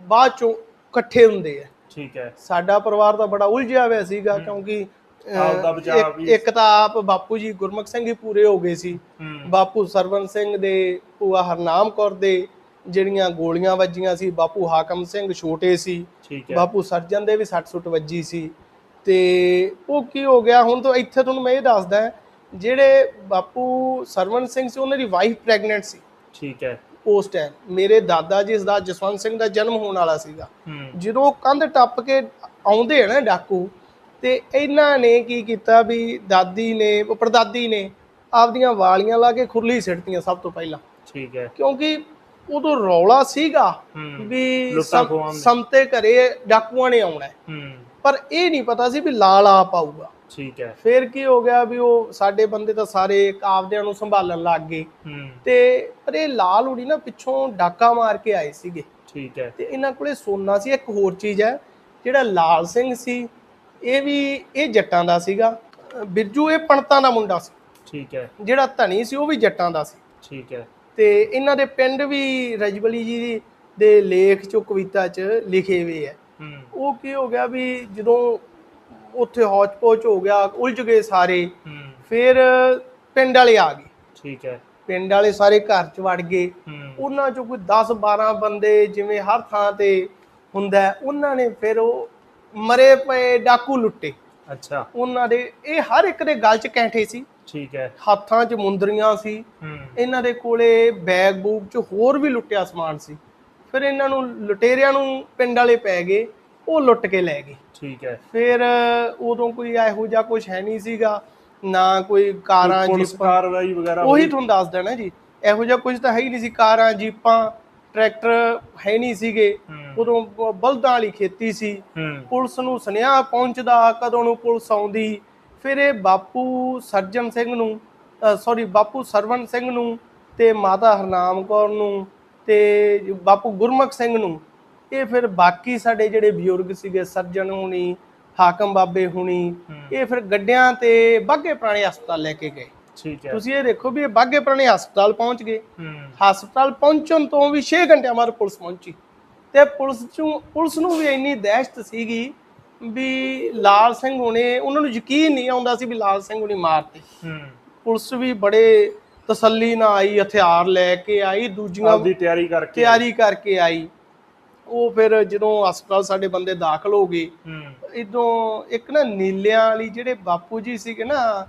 ਬਾਅਦ ਚੋਂ ਇਕੱਠੇ ਹੁੰਦੇ ਆ। ਠੀਕ ਹੈ। ਸਾਡਾ ਪਰਿਵਾਰ ਤਾਂ ਬੜਾ ਉਲਝਿਆ ਹੋਇਆ ਸੀਗਾ ਕਿਉਂਕਿ ਆਪਦਾ ਬਚਾਅ ਇੱਕ- ਵੀ- ਇੱਕ ਤਾਂ ਆਪ ਬਾਪੂ ਜੀ ਗੁਰਮੁਖ ਸਿੰਘ ਹੀ ਪੂਰੇ ਹੋ ਗਏ ਸੀ। ਬਾਪੂ ਸਰਵਨ ਸਿੰਘ ਦੇ ਭੂਆ ਹਰਨਾਮ ਕੌਰ ਦੇ ਜਿਹੜੀਆਂ ਗੋਲੀਆਂ ਵੱਜੀਆਂ ਸੀ ਬਾਪੂ ਹਾਕਮ ਸਿੰਘ ਛੋਟੇ ਸੀ ਬਾਪੂ ਸਰਜਨ ਦੇ ਵੀ 60 ਸੁੱਟ ਵੱਜੀ ਸੀ। ਤੇ ਉਹ ਕੀ ਹੋ ਗਿਆ? ਹੁਣ ਤਾਂ ਇੱਥੇ ਤੁਹਾਨੂੰ ਮੈਂ ਇਹ ਦੱਸਦਾ ਜਿਹੜੇ ਬਾਪੂ ਸਰਵਨ ਸਿੰਘ ਸੀ ਉਹਨਾਂ ਦੀ ਵਾਈਫ ਪ੍ਰੈਗਨੈਂਟ ਸੀ। ਠੀਕ ਹੈ। ਉਸ ਟਾਈਮ ਮੇਰੇ ਦਾਦਾ ਜੀ ਦਾ ਜਸਵੰਤ ਸਿੰਘ ਦਾ ਜਨਮ ਹੋਣ ਵਾਲਾ ਸੀਗਾ। ਜਦੋਂ ਕੰਧ ਟੱਪ ਕੇ ਆਉਂਦੇ ਆ ਨਾ ਡਾਕੂ ਤੇ ਇਹਨਾਂ ਨੇ ਕੀ ਕੀਤਾ ਵੀ ਦਾਦੀ ਨੇ ਉਹ ਪੜਦਾਦੀ ਨੇ ਆਪਦੀਆਂ ਵਾਲੀਆਂ ਲਾ ਕੇ ਖੁਰਲੀ ਸਿੱਟਤੀਆਂ ਸਭ ਤੋਂ ਪਹਿਲਾਂ। ਠੀਕ ਹੈ। ਕਿਉਂਕਿ ਉਦੋਂ ਰੌਲਾ ਸੀਗਾ ਵੀ। ਸਮਤੇ ਘਰੇ ਡਾਕੂਆਂ ਨੇ ਆਉਣਾ ਪਰ ਇਹ ਨਹੀਂ ਪਤਾ ਸੀ ਵੀ ਲਾਲ ਆ ਪਾਊਗਾ ਠੀਕ ਹੈ। ਫੇਰ ਕੀ ਹੋ ਗਿਆ ਵੀ ਉਹ ਸਾਡੇ ਬੰਦੇ ਤਾਂ ਸਾਰੇ ਆਪਦਿਆਂ ਨੂੰ ਸੰਭਾਲਣ ਲੱਗ ਗਏ। ਤੇ ਪਰ ਇਹ ਲਾਲ ਹੁਣੀ ਨਾ ਪਿੱਛੋਂ ਡਾਕਾ ਮਾਰ ਕੇ ਆਏ ਸੀਗੇ। ਠੀਕ ਹੈ। ਤੇ ਇਹਨਾਂ ਕੋਲੇ ਸੋਨਾ ਸੀ ਇੱਕ ਹੋਰ ਚੀਜ਼ ਹੈ ਜਿਹੜਾ ਲਾਲ ਸਿੰਘ ਸੀ ਇਹ ਵੀ ਇਹ ਜੱਟਾਂ ਦਾ ਸੀਗਾ। ਬਿਰਜੂ ਇਹ ਪਣਤਾਂ ਦਾ ਮੁੰਡਾ ਸੀ। ਠੀਕ ਹੈ। ਜਿਹੜਾ ਧਨੀ ਸੀ ਉਹ ਵੀ ਜੱਟਾਂ ਦਾ ਸੀ। ਠੀਕ ਹੈ। ਤੇ ਇਹਨਾਂ ਦੇ ਪਿੰਡ ਵੀ ਰਜਬਲੀ ਜੀ ਦੀ- ਲੇਖ ਚ ਕਵਿਤਾ ਚ ਲਿਖੇ ਹੋਏ ਹੈ। ਉਹ ਕੀ ਹੋ ਗਿਆ ਵੀ ਜਦੋਂ ਉੱਥੇ ਹੌਚ-ਪੌਚ ਹੋ ਗਿਆ ਉਲਝ ਗਏ ਸਾਰੇ ਫਿਰ ਪਿੰਡ ਵਾਲੇ ਆ ਗਏ। ਠੀਕ ਹੈ। ਪਿੰਡ ਵਾਲੇ ਸਾਰੇ ਘਰ ਚ ਵੜ ਗਏ। ਉਹਨਾਂ ਚੋਂ ਕੋਈ 10 12 ਬੰਦੇ ਜਿਵੇਂ ਹਰ ਥਾਂ ਤੇ ਹੁੰਦਾ ਉਹਨਾਂ ਨੇ ਫਿਰ ਉਹ ਮਰੇ ਪਏ ਡਾਕੂ ਲੁੱਟੇ। ਅੱਛਾ। ਉਹਨਾਂ ਦੇ ਇਹ ਹਰ ਇੱਕ ਦੇ ਗਲ 'ਚ ਕੈਂਠੇ ਸੀ। ਠੀਕ ਹੈ। ਹੱਥਾਂ 'ਚ ਮੁੰਦਰੀਆਂ ਸੀ। ਇਹਨਾਂ ਦੇ ਕੋਲੇ ਬੈਗ ਬੂਗ 'ਚ ਹੋਰ ਵੀ ਲੁੱਟਿਆ ਸਮਾਨ ਸੀ। ਫਿਰ ਇਹਨਾਂ ਨੂੰ ਲੁਟੇਰਿਆਂ ਨੂੰ ਪਿੰਡ ਵਾਲੇ ਪੈ ਗਏ ਉਹ ਲੁੱਟ ਕੇ ਲੈ ਗਏ। ਠੀਕ ਹੈ। ਫਿਰ ਉਦੋਂ ਕੋਈ ਇਹੋ ਜਿਹਾ ਕੁਝ ਹੈ ਨਹੀਂ ਸੀਗਾ ਨਾ ਕੋਈ ਕਾਰਾਂ ਜੀਪਾਂ। ਕਾਰਵਾਈ ਵਗੈਰਾ ਉਹੀ ਤੁਹਾਨੂੰ ਦੱਸ ਦੇਣਾ ਜੀ ਇਹੋ ਜਿਹਾ ਕੁਝ ਤਾਂ ਹੈ ਹੀ ਨਹੀਂ ਸੀ ਕਾਰਾਂ ਜੀਪਾਂ ਟਰੈਕਟਰ ਹੈ ਨਹੀਂ ਸੀਗੇ। ਉਦੋਂ ਬਲਦਾਂ ਵਾਲੀ ਖੇਤੀ ਸੀ। ਪੁਲਿਸ ਨੂੰ ਸੁਨੇਹਾ ਪਹੁੰਚਦਾ ਕਦੋਂ ਨੂੰ ਪੁਲਿਸ ਆਉਂਦੀ। ਫਿਰ ਇਹ ਬਾਪੂ ਸਰਜਨ ਸਿੰਘ ਨੂੰ ਸੌਰੀ ਬਾਪੂ ਸਰਵਣ ਸਿੰਘ ਨੂੰ ਤੇ ਮਾਤਾ ਹਰਨਾਮ ਕੌਰ ਨੂੰ ਤੇ ਬਾਪੂ ਗੁਰਮੁਖ ਸਿੰਘ ਨੂੰ। ਇਹ ਫਿਰ ਬਾਕੀ ਸਾਡੇ ਜਿਹੜੇ ਬਜ਼ੁਰਗ ਸੀਗੇ ਸਰਜਨ ਹੁਣੀ ਹਾਕਮ ਬਾਬੇ ਹੁਣੀ। ਇਹ ਫਿਰ ਗੱਡਿਆਂ ਤੇ ਬਾਗੇ ਪੁਰਾਣੇ ਹਸਪਤਾਲ ਲੈ ਕੇ ਗਏ। ਠੀਕ ਹੈ। ਤੁਸੀਂ ਇਹ ਦੇਖੋ ਵੀ ਇਹ ਬਾਗੇ ਪੁਰਾਣੇ ਹਸਪਤਾਲ ਪਹੁੰਚ ਗਏ। ਹਸਪਤਾਲ ਪਹੁੰਚਣ ਤੋਂ ਵੀ 6 ਘੰਟਿਆਂ ਬਾਅਦ ਪੁਲਿਸ ਪਹੁੰਚੀ। ਤੇ ਪੁਲਿਸ ਨੂੰ ਪੁਲਿਸ ਨੂੰ ਵੀ ਇੰਨੀ ਦਹਿਸ਼ਤ ਸੀਗੀ ਵੀ ਲਾਲ ਸਿੰਘ ਹੁਣੇ ਉਹਨਾਂ ਨੂੰ ਯਕੀਨ ਨਹੀਂ ਆਉਂਦਾ ਸੀ ਵੀ ਲਾਲ ਸਿੰਘ ਹੁਣੇ ਮਾਰਤੇ। ਪੁਲਿਸ ਵੀ ਬੜੇ ਤਸੱਲੀ ਨਾਲ ਆਈ ਹਥਿਆਰ ਲੈ ਕੇ ਆਈ ਦੂਜੀਆਂ ਆਪਦੀ ਤਿਆਰੀ ਕਰਕੇ। ਤਿਆਰੀ ਕਰਕੇ ਆਈ। ਉਹ ਫਿਰ ਜਦੋਂ ਹਸਪਤਾਲ ਸਾਡੇ ਬੰਦੇ ਦਾਖਲ ਹੋ ਗਏ ਇਦੋਂ ਇੱਕ ਨਾ ਨੀਲਿਆਂ ਵਾਲੀ ਜਿਹੜੇ ਬਾਪੂ ਜੀ ਸੀਗੇ ਨਾ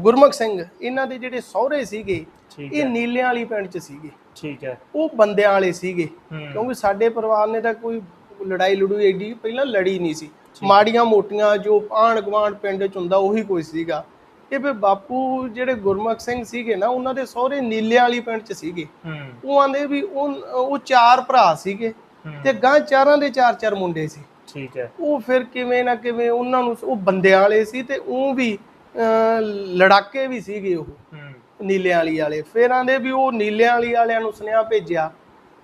ਗੁਰਮੁਖ ਸਿੰਘ ਇਹਨਾਂ ਦੇ ਜਿਹੜੇ ਸਹੁਰੇ ਸੀਗੇ ਇਹ ਨੀਲਿਆਂ ਵਾਲੀ ਪਿੰਡ ਚ ਸੀਗੇ। ਠੀਕ ਹੈ। ਉਹ ਬੰਦਿਆਂ ਵਾਲੇ ਸੀਗੇ ਕਿਉਂਕਿ ਸਾਡੇ ਪਰਿਵਾਰ ਨੇ ਤਾਂ ਕੋਈ ਲੜਾਈ ਲੜੂਈ ਏਡੀ ਪਹਿਲਾਂ ਲੜੀ ਨਹੀਂ ਸੀ। ਮਾੜੀਆਂ ਮੋਟੀਆਂ ਜੋ ਆਣ ਗਵਾਂਡ ਪਿੰਡ ਚ ਹੁੰਦਾ ਉਹੀ ਕੋਈ ਸੀਗਾ। ਇਹ ਵੀ ਬਾਪੂ ਜਿਹੜੇ ਗੁਰਮੁਖ ਸਿੰਘ ਸੀਗੇ ਨਾ ਉਹਨਾਂ ਦੇ ਸਹੁਰੇ ਨੀਲਿਆਂ ਵਾਲੀ ਪਿੰਡ ਚ ਸੀਗੇ। ਉਹ ਆਂਦੇ ਵੀ ਉਹ ਉਹ ਚਾਰ ਭਰਾ ਸੀਗੇ। ਤੇ ਗਾਂ ਚਾਰਾਂ ਦੇ ਚਾਰ ਚਾਰ ਮੁੰਡੇ ਸੀ। ਠੀਕ ਹੈ। ਉਹ ਫਿਰ ਕਿਵੇਂ ਨਾ ਕਿਵੇਂ ਉਹਨਾਂ ਨੂੰ ਉਹ ਬੰਦਿਆਂ ਵਾਲੇ ਸੀ ਤੇ ਉਹ ਵੀ ਲੜਾਕੇ ਵੀ ਸੀਗੇ ਉਹ ਨੀਲਿਆਂ ਵਾਲੀ ਵਾਲੇ। ਫਿਰ ਆਂਦੇ ਵੀ ਉਹ ਨੀਲਿਆਂ ਵਾਲੀ ਵਾਲਿਆਂ ਨੂੰ ਸੁਨੇਹਾ ਭੇਜਿਆ